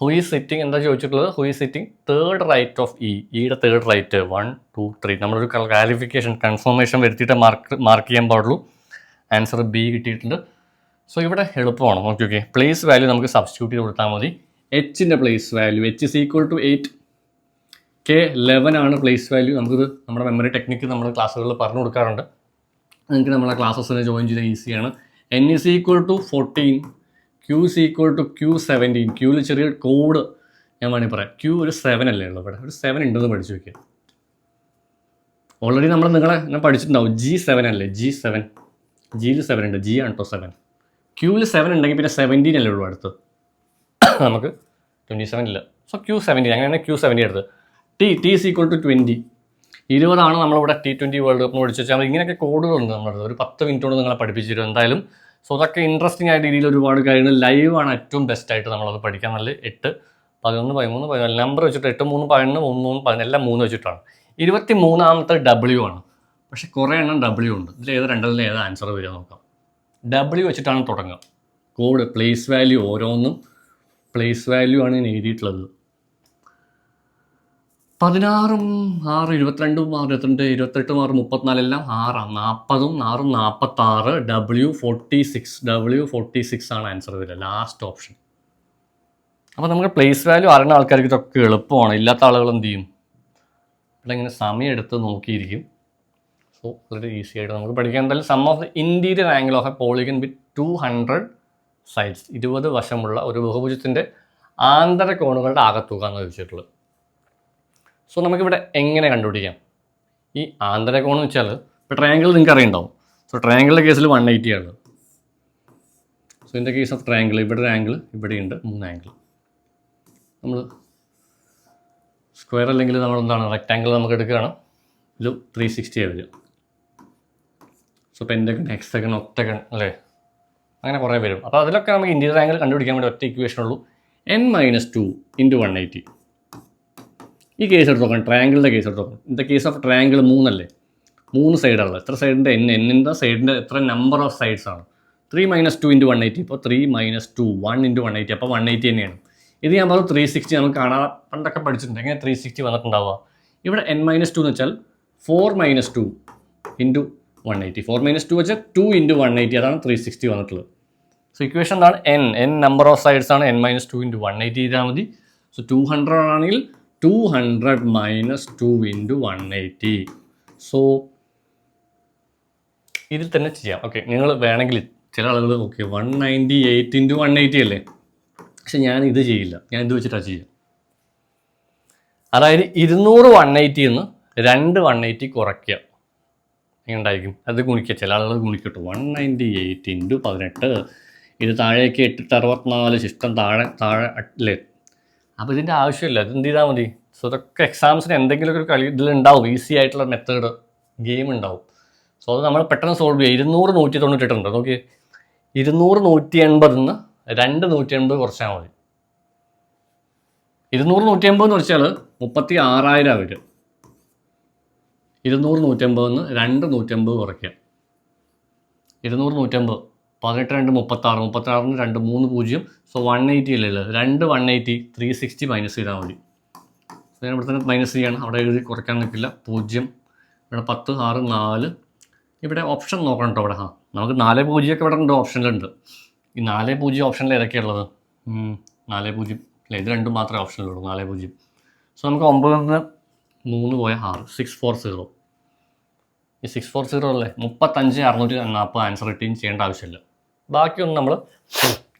ഹു ഈസ് സിറ്റിംഗ് എന്താ ചോദിച്ചിട്ടുള്ളത്? Who is sitting third right of E ഇയുടെ third right one two three നമ്മളൊരു ക്ലാരിഫിക്കേഷൻ കൺഫർമേഷൻ വരുത്തിയിട്ട് മാർക്ക് മാർക്ക് ചെയ്യാൻ പാടുള്ളൂ. ആൻസർ ബി കിട്ടിയിട്ടുണ്ട്. സോ ഇവിടെ എളുപ്പമാണ്. ഓക്കെ ഓക്കെ പ്ലേസ് വാല്യൂ നമുക്ക് സബ്സ്റ്റിറ്റ്യൂട്ട് ചെയ്ത് കൊടുത്താൽ മതി. എച്ചിന്റെ place value H is equal to eight K eleven ആണ് പ്ലേസ് വാല്യൂ നമുക്കിത് നമ്മുടെ മെമ്മറി ടെക്നിക്ക് നമ്മൾ ക്ലാസ്സുകളിൽ പറഞ്ഞു കൊടുക്കാറുണ്ട്. നിങ്ങൾക്ക് നമ്മളെ ക്ലാസ്സസിന് ജോയിൻ ചെയ്താൽ ഈസിയാണ് N is equal to fourteen Q is equal to Q seventeen ക്യൂവിൽ ചെറിയ കോഡ് ഞാൻ വേണമെങ്കിൽ പറയാം. ക്യൂ ഒരു സെവൻ അല്ലേ ഉള്ളൂ ഇവിടെ. ഒരു സെവൻ ഉണ്ടെന്ന് പഠിച്ചു നോക്കിയാൽ ഓൾറെഡി നമ്മൾ നിങ്ങളെ ഞാൻ പഠിച്ചിട്ടുണ്ടാവും. ജി സെവൻ അല്ലേ? ജി സെവൻ ജിയിൽ സെവൻ ഉണ്ട്. ജി ആണ് കേട്ടോ സെവൻ ക്യൂവിൽ സെവൻ ഉണ്ടെങ്കിൽ പിന്നെ സെവന്റീൻ അല്ലേ ഉള്ളൂ അടുത്ത്. നമുക്ക് ട്വന്റി സെവൻ ഇല്ല. സോ ക്യൂ സെവന്റീൻ അങ്ങനെയാണ് ക്യൂ സെവന്റി എടുത്ത് T T is equal to twenty ഇരുപതാണ് നമ്മളിവിടെ ടി ട്വന്റി വേൾഡ് കപ്പ് പഠിച്ചു വെച്ചാൽ ഇങ്ങനെയൊക്കെ കോഡുകളുണ്ട് നമ്മളടുത്ത് ഒരു പത്ത് മിനിറ്റ് കൊണ്ട് നിങ്ങളെ പഠിപ്പിച്ചു തരും എന്തായാലും സോ അതൊക്കെ ഇൻട്രസ്റ്റിംഗ് ആയിട്ട് രീതിയിൽ ഒരുപാട് കാര്യങ്ങൾ ലൈവാണ് ഏറ്റവും ബെസ്റ്റ് ആയിട്ട് നമ്മളത് പഠിക്കാൻ. നല്ല എട്ട് പതിനൊന്ന് പതിമൂന്ന് പതിനാല്. നമ്പർ വെച്ചിട്ട് എട്ട് മൂന്ന് പതിനൊന്ന് മൂന്ന് മൂന്ന് പതിനെല്ലാം മൂന്ന് വെച്ചിട്ടാണ്. ഇരുപത്തി മൂന്നാമത്തെ ഡബ്ല്യു ആണ്. പക്ഷേ കുറേ എണ്ണം ഡബ്ല്യു ഉണ്ട്. ഇതിൽ ഏത് രണ്ടതിൽ ഏത് ആൻസർ വരിക നോക്കാം. ഡബ്ല്യു വെച്ചിട്ടാണ് തുടങ്ങുക. കോഡ് പ്ലേസ് വാല്യൂ ഓരോന്നും പ്ലേസ് വാല്യൂ ആണ് ഞാൻ എഴുതിയിട്ടുള്ളത്. പതിനാറും ആറ് ഇരുപത്തിരണ്ടും ആറ് ഇരുപത്തിരണ്ട് ഇരുപത്തെട്ടും ആറ് മുപ്പത്തിനാലെല്ലാം ആറാം. നാൽപ്പതും ആറും നാൽപ്പത്താറ് W forty six W forty six ആണ് ആൻസർ വരിക. ലാസ്റ്റ് ഓപ്ഷൻ അപ്പോൾ നമുക്ക് പ്ലേസ് വാല്യൂ അറിയുന്ന ആൾക്കാർക്ക് ഇതൊക്കെ എളുപ്പമാണ്. ഇല്ലാത്ത ആളുകൾ എന്ത് ചെയ്യും? ഇവിടെ ഇങ്ങനെ സമയം എടുത്ത് നോക്കിയിരിക്കും. സോ വളരെ ഈസി ആയിട്ട് നമുക്ക് പഠിക്കാൻ എന്തായാലും sum of the interior angle of a polygon with two hundred sides ഇരുപത് വശമുള്ള ഒരു ബഹുഭുജത്തിന്റെ ആന്തര കോണുകളുടെ ആകത്തുക എന്ന് ചോദിച്ചിട്ടുള്ളത്. സോ നമുക്കിവിടെ എങ്ങനെ കണ്ടുപിടിക്കാം? ഈ ആന്തര കോൺ എന്ന് വെച്ചാൽ ഇപ്പോൾ ട്രയാങ്കിൾ നിങ്ങൾക്ക് അറിയുണ്ടാവും സോ ട്രയാങ്കിളിന്റെ കേസിൽ വൺ എയ്റ്റി ആണ്. So in the case of triangle ഇവിടെ ഒരു ആംഗിൾ ഇവിടെയുണ്ട് മൂന്ന് ആംഗിൾ നമ്മൾ സ്ക്വയർ അല്ലെങ്കിൽ നമ്മൾ എന്താണ് റെക്റ്റാങ്കിൾ നമുക്ക് എടുക്കുകയാണ്. ഇത് ത്രീ സിക്സ്റ്റി വരിക സോ പെന്റഗൺ ഹെക്സഗൺ ഒക്ടഗൺ അല്ലേ? അങ്ങനെ കുറേ വരും. അപ്പോൾ അതിലൊക്കെ നമുക്ക് ഇന്റീരിയർ ആംഗിൾ കണ്ടുപിടിക്കാൻ വേണ്ടി ഒറ്റ ഇക്വേഷൻ ഉള്ളൂ. N minus two into one eighty ഈ കേസ് എടുത്ത് നോക്കണം. ട്രയാങ്കിളിന്റെ കേസ് എടുത്ത് നോക്കണം. ഇൻ കേസ് ഓഫ് ട്രയാങ്കിൾ മൂന്നല്ലേ? മൂന്ന് സൈഡാണ് എത്ര സൈഡിന്റെ എൻ എന്നിന്റെ സൈഡിന്റെ എത്ര നമ്പർ ഓഫ് സൈഡ്സ് ആണ്? Three minus two into one eighty ഇപ്പോൾ three minus two one into one eighty അപ്പോൾ വൺ എയ്റ്റി തന്നെയാണ്. ഇത് ഞാൻ പറഞ്ഞു ത്രീ സിക്സ്റ്റി നമുക്ക് കാണാൻ പണ്ടൊക്കെ പഠിച്ചിട്ടുണ്ട്. എങ്ങനെ ത്രീ സിക്സ്റ്റി വന്നിട്ടുണ്ടാവുക? ഇവിടെ എൻ മൈനസ് ടു എന്ന് വെച്ചാൽ four minus two into one eighty four minus two വെച്ചാൽ ടു ഇന്റു വൺ എയ്റ്റി അതാണ് ത്രീ സിക്സ്റ്റി വന്നിട്ടുള്ളത്. സോ ഇക്വേഷൻ എന്താണ് N N number of sides ആണ് N minus two into one eighty ചെയ്താൽ മതി. So two hundred ആണെങ്കിൽ two hundred minus two into one eighty so ഇതിൽ തന്നെ ചെയ്യാം. ഓക്കെ നിങ്ങൾ വേണമെങ്കിൽ ചില ആളുകൾ okay one ninety eight into one eighty അല്ലേ? പക്ഷെ ഞാൻ ഇത് ചെയ്യില്ല. ഞാൻ ഇത് വെച്ചിട്ടാണ് ചെയ്യുക അതായത് ഇരുന്നൂറ് വൺ എയ്റ്റിന്ന് രണ്ട് വൺ എയ്റ്റി കുറയ്ക്കുക ഉണ്ടായിരിക്കും. അത് ഗുണിക്കുക. ചില ആളുകൾ ഗുണിക്കട്ടു. വൺ നയന്റി എയ്റ്റ് ഇന്റു പതിനെട്ട്. ഇത് താഴേക്ക് എട്ടിട്ട് അറുപത്തിനാല് ശിഷ്ടം താഴെ താഴെ അല്ലേ? അപ്പോൾ ഇതിന്റെ ആവശ്യമില്ല. ഇത് എന്ത് ചെയ്താൽ മതി? സോ ഇതൊക്കെ എക്സാംസിന് എന്തെങ്കിലുമൊക്കെ ഒരു കളി ഇതിലുണ്ടാവും. ഈസി ആയിട്ടുള്ള മെത്തേഡ് ഗെയിം ഉണ്ടാവും. സോ അത് നമ്മൾ പെട്ടെന്ന് സോൾവ് ചെയ്യുക. ഇരുന്നൂറ് നൂറ്റി തൊണ്ണൂറ്റിട്ടുണ്ട് നോക്കി ഇരുന്നൂറ് നൂറ്റി എൺപതിൽ നിന്ന് രണ്ട് നൂറ്റി എൺപത് കുറച്ചാൽ മതി. ഇരുന്നൂറ് നൂറ്റി എൺപത് എന്ന് വെച്ചാൽ മുപ്പത്തി ആറായിരം വരും ഇരുന്നൂറ് നൂറ്റമ്പതിൽ നിന്ന് രണ്ട് നൂറ്റമ്പത് കുറയ്ക്കുക. ഇരുന്നൂറ് നൂറ്റമ്പത്. പതിനെട്ട് രണ്ട് മുപ്പത്താറ്. മുപ്പത്താറിന് രണ്ട് മൂന്ന് പൂജ്യം. സോ വൺ എയ്റ്റി അല്ലേ ഉള്ളത്? രണ്ട് one eighty three sixty minus ചെയ്താൽ മതി. ഞാൻ ഇവിടെ തന്നെ മൈനസ് ചെയ്യാണ്. അവിടെ എഴുതി കുറയ്ക്കാൻ നിൽക്കില്ല. പൂജ്യം. ഇവിടെ പത്ത് ആറ് നാല്. ഇവിടെ ഓപ്ഷൻ നോക്കണം കേട്ടോ ഇവിടെ. ആ നമുക്ക് നാല് പൂജ്യമൊക്കെ ഇവിടെ ഉണ്ട്. ഓപ്ഷനിലുണ്ട് ഈ നാല് പൂജ്യം ഓപ്ഷനിൽ ഏതൊക്കെയുള്ളത് നാല് പൂജ്യം. അല്ല ഇത് രണ്ടും മാത്രമേ ഓപ്ഷനിലുള്ളൂ നാല് പൂജ്യം. സോ നമുക്ക് ഒമ്പതിൽ നിന്ന് മൂന്ന് പോയ ആറ്. സിക്സ് ഫോർ സീറോ ഈ സിക്സ് ഫോർ സീറോ അല്ലേ? മുപ്പത്തഞ്ച് അറുന്നൂറ്റി നാൽപ്പത് ആൻസർ റിട്ടേൺ ചെയ്യേണ്ട ആവശ്യമില്ല. ബാക്കിയൊന്നും നമ്മൾ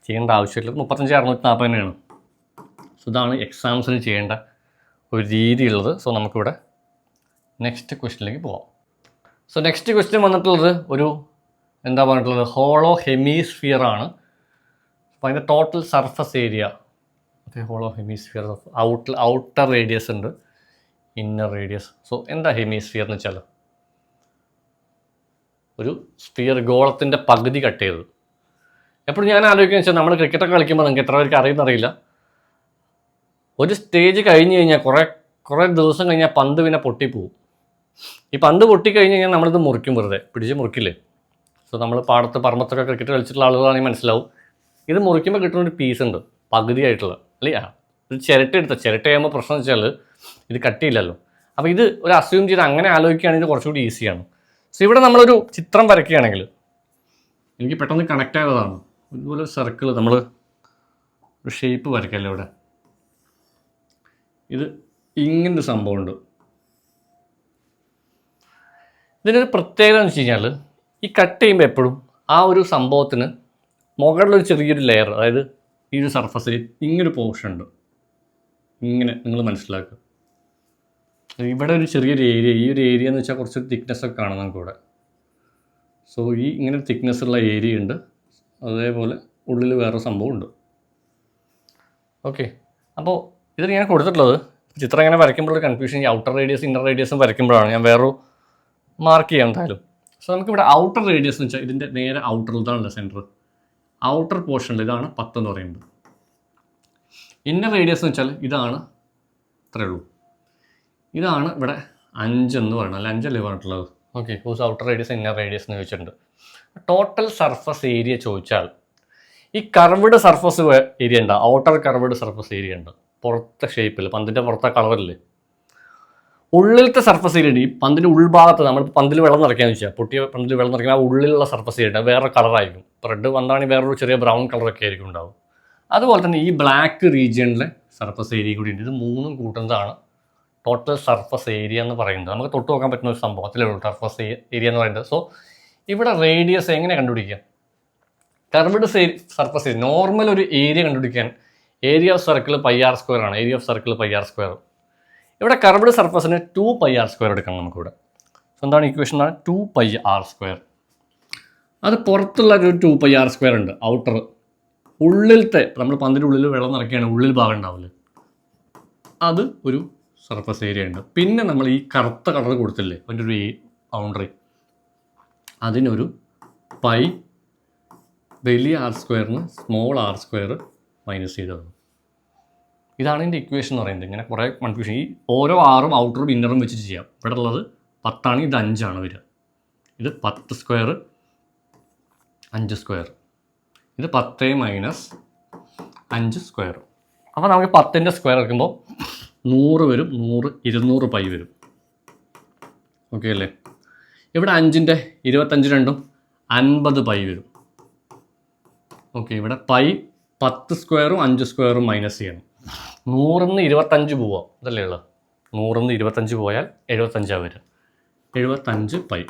ചെയ്യേണ്ട ആവശ്യമില്ല. മുപ്പത്തഞ്ച് അറുന്നൂറ്റി നാൽപ്പത് തന്നെയാണ്. സോ ഇതാണ് എക്സാംസിന് ചെയ്യേണ്ട ഒരു രീതിയുള്ളത്. സോ നമുക്കിവിടെ നെക്സ്റ്റ് ക്വസ്റ്റിനിലേക്ക് പോവാം. സോ നെക്സ്റ്റ് ക്വസ്റ്റ്യൻ വന്നിട്ടുള്ളത് ഒരു എന്താ പറഞ്ഞിട്ടുള്ളത്? ഹോളോ ഹെമിസ്ഫിയർ ആണ്. അപ്പോൾ അതിന്റെ total surface area okay hollow hemisphere out outer radius ഉണ്ട്. ഇന്നർ റേഡിയസ് സോ എന്താ ഹെമിസ്ഫിയർ എന്ന് വെച്ചാൽ ഒരു സ്ഫിയർ ഗോളത്തിന്റെ പകുതി കട്ട് ചെയ്തത്. എപ്പോഴും ഞാൻ ആലോചിക്കുന്നത് വെച്ചാൽ നമ്മൾ ക്രിക്കറ്റൊക്കെ കളിക്കുമ്പോൾ നിങ്ങൾക്ക് എത്ര പേർക്ക് അറിയുന്നറിയില്ല ഒരു സ്റ്റേജ് കഴിഞ്ഞ് കഴിഞ്ഞാൽ കുറേ കുറേ ദിവസം കഴിഞ്ഞാൽ പന്ത് പിന്നെ പൊട്ടിപ്പോവും. ഈ പന്ത് പൊട്ടിക്കഴിഞ്ഞ് കഴിഞ്ഞാൽ നമ്മളിത് മുറിക്കും വെറുതെ. പിടിച്ച് മുറിക്കില്ലേ? സോ നമ്മൾ പാടത്ത് പറമ്പത്തൊക്കെ ക്രിക്കറ്റ് കളിച്ചിട്ടുള്ള ആളുകളാണെങ്കിൽ മനസ്സിലാവും. ഇത് മുറിക്കുമ്പോൾ കിട്ടുന്ന ഒരു പീസ് ഉണ്ട്. പകുതിയായിട്ടുള്ള. അല്ലേ? ഒരു ചിരട്ട എടുത്ത ചിരട്ട ചെയ്യുമ്പോൾ പ്രശ്നം വെച്ചാൽ ഇത് കട്ടിയില്ലല്ലോ. അപ്പോൾ ഇത് ഒരു അസ്യൂം ചെയ്ത് അങ്ങനെ ആലോചിക്കുകയാണെങ്കിൽ കുറച്ചുകൂടി ഈസിയാണ് സോ ഇവിടെ നമ്മളൊരു ചിത്രം വരയ്ക്കുകയാണെങ്കിൽ എനിക്ക് പെട്ടെന്ന് കണക്റ്റ് ആയതാണ്. ഇതുപോലെ സർക്കിൾ നമ്മൾ ഒരു ഷേപ്പ് വരയ്ക്കല്ലോ ഇവിടെ. ഇത് ഇങ്ങനൊരു സംഭവമുണ്ട്. ഇതിനൊരു പ്രത്യേകത എന്ന് വെച്ച് കഴിഞ്ഞാൽ ഈ കട്ട് ചെയ്യുമ്പോൾ എപ്പോഴും ആ ഒരു സംഭവത്തിന് മുകളിലൊരു ചെറിയൊരു ലെയർ അതായത് ഈ ഒരു സർഫസിൽ ഇങ്ങനൊരു പോർഷൻ ഉണ്ട്. ഇങ്ങനെ നിങ്ങൾ മനസ്സിലാക്കുക. ഇവിടെ ഒരു ചെറിയൊരു ഏരിയ ഈ ഒരു ഏരിയ എന്ന് വെച്ചാൽ കുറച്ച് തിക്നെസ് ഒക്കെ കാണാം നമുക്ക് ഇവിടെ സോ ഈ ഇങ്ങനെ തിക്നെസ് ഉള്ള ഏരിയ ഉണ്ട്. അതേപോലെ ഉള്ളിൽ വേറെ സംഭവം ഉണ്ട് ഓക്കെ അപ്പോൾ ഇതിൽ ഞാൻ കൊടുത്തിട്ടുള്ളത് ചിത്രം ഇങ്ങനെ വരയ്ക്കുമ്പോഴുള്ള കൺഫ്യൂഷൻ ഈ ഔട്ടർ റേഡിയസ് ഇന്നർ റേഡിയസും വരയ്ക്കുമ്പോഴാണ് ഞാൻ വേറൊരു മാർക്ക് ചെയ്യാം എന്തായാലും. സോ നമുക്കിവിടെ ഔട്ടർ റേഡിയസ് എന്ന് വെച്ചാൽ ഇതിന്റെ നേരെ ഔട്ടർ ഇതാണല്ലോ സെന്റർ ഔട്ടർ പോർഷനിൽ ഇതാണ് പത്ത് എന്ന് പറയുന്നത്. ഇന്നർ റേഡിയസ് എന്ന് വെച്ചാൽ ഇതാണ് ഇത്രയേ ഇതാണ് ഇവിടെ അഞ്ച് എന്ന് പറയുന്നത് അല്ല? അഞ്ചല്ലേ പറഞ്ഞിട്ടുള്ളത്? Okay whose outer radius inner radius എന്ന് ചോദിച്ചിട്ടുണ്ട്. ടോട്ടൽ സർഫസ് ഏരിയ ചോദിച്ചാൽ ഈ കർവ്ഡ് സർഫസ് ഏരിയ ഉണ്ട്. ഔട്ടർ കർവ്ഡ് സർഫസ് ഏരിയ ഉണ്ട്. പുറത്തെ ഷേപ്പിൽ പന്തിന്റെ പുറത്തെ കളറില്ലേ ഉള്ളിലത്തെ സർഫസ് ഏരിയ ഉണ്ട്. ഈ പന്തിന്റെ ഉൾഭാഗത്ത് നമ്മൾ പന്തിൽ വെള്ളം നിറയ്ക്കാന്ന് വെച്ചാൽ പൊട്ടിയ പന്തിൽ വെള്ളം നിറയ്ക്കാൻ ആ ഉള്ളിലുള്ള സർഫസ് ഏരിയ വേറെ കളറായിരിക്കും റെഡ് പന്താണെങ്കിൽ വേറൊരു ചെറിയ ബ്രൗൺ കളറൊക്കെ ആയിരിക്കും ഉണ്ടാവും അതുപോലെ തന്നെ ഈ ബ്ലാക്ക് റീജിയണിലെ സർഫസ് ഏരിയ കൂടി ഉണ്ട്. ഇത് മൂന്നും കൂട്ടുന്നതാണ് ടോട്ടൽ സർഫസ് ഏരിയ എന്ന് പറയുന്നത്. നമുക്ക് തൊട്ട് നോക്കാൻ പറ്റുന്ന ഒരു സംഭവത്തിലേ ഉള്ളൂ സർഫസ് ഏരിയ എന്ന് പറയുന്നത്. സോ ഇവിടെ റേഡിയസ് എങ്ങനെ കണ്ടുപിടിക്കുക കർവ്ഡ് സർഫസ് ഏരിയ നോർമൽ ഒരു ഏരിയ കണ്ടുപിടിക്കാൻ area of circle pi R square ആണ്. Area of circle pi R square ഇവിടെ കർവ്ഡ് സർഫസിന് ടു പൈ ആർ സ്ക്വയർ എടുക്കണം നമുക്കിവിടെ. സോ എന്താണ് ഇക്വേഷൻ ആണ്? ടു പൈ ആർ സ്ക്വയർ അത് പുറത്തുള്ള ഒരു ടു പൈ ആർ സ്ക്വയർ ഉണ്ട്. ഔട്ടർ ഉള്ളിലത്തെ നമ്മൾ പന്തിന്റെ ഉള്ളിൽ വെള്ളം നിറയ്ക്കുകയാണ്. ഉള്ളിൽ ഭാഗം ഉണ്ടാവില്ല അത് ഒരു സർഫസ് ഏരിയ ഉണ്ട്. പിന്നെ നമ്മൾ ഈ കറുത്ത കളർ കൊടുത്തില്ലേ അതിന്റെ ഒരു ബൗണ്ടറി അതിനൊരു പൈ വലിയ ആർ സ്ക്വയറിന് സ്മോൾ ആർ സ്ക്വയർ മൈനസ് ചെയ്ത് തന്നു. ഇതാണ് ഇതിന്റെ ഇക്വേഷൻ എന്ന് പറയുന്നത്. ഇങ്ങനെ കുറേ കൺഫ്യൂഷൻ ഈ ഓരോ ആറും ഔട്ടറും ഇന്നറും വെച്ചിട്ട് ചെയ്യാം. ഇവിടെ ഉള്ളത് പത്താണ് ഇത് അഞ്ചാണ് വരിക. ഇത് പത്ത് സ്ക്വയർ അഞ്ച് സ്ക്വയർ ഇത് പത്ത് മൈനസ് അഞ്ച് സ്ക്വയർ അപ്പോൾ നമുക്ക് പത്തിന്റെ സ്ക്വയർ എടുക്കുമ്പോൾ നൂറ് വരും നൂറ് ഇരുന്നൂറ് പൈ വരും. ഓക്കെ അല്ലേ? ഇവിടെ അഞ്ചിന്റെ ഇരുപത്തഞ്ച് രണ്ടും അൻപത് പൈ വരും. ഓക്കെ ഇവിടെ പൈ പത്ത് സ്ക്വയറും അഞ്ച് സ്ക്വയറും മൈനസ് ചെയ്യണം. നൂറിന്ന് ഇരുപത്തഞ്ച് പോവാം. അതല്ലേ ഉള്ളത് നൂറിന്ന് ഇരുപത്തഞ്ച് പോയാൽ എഴുപത്തഞ്ചാണ് വരിക. എഴുപത്തഞ്ച് പൈ.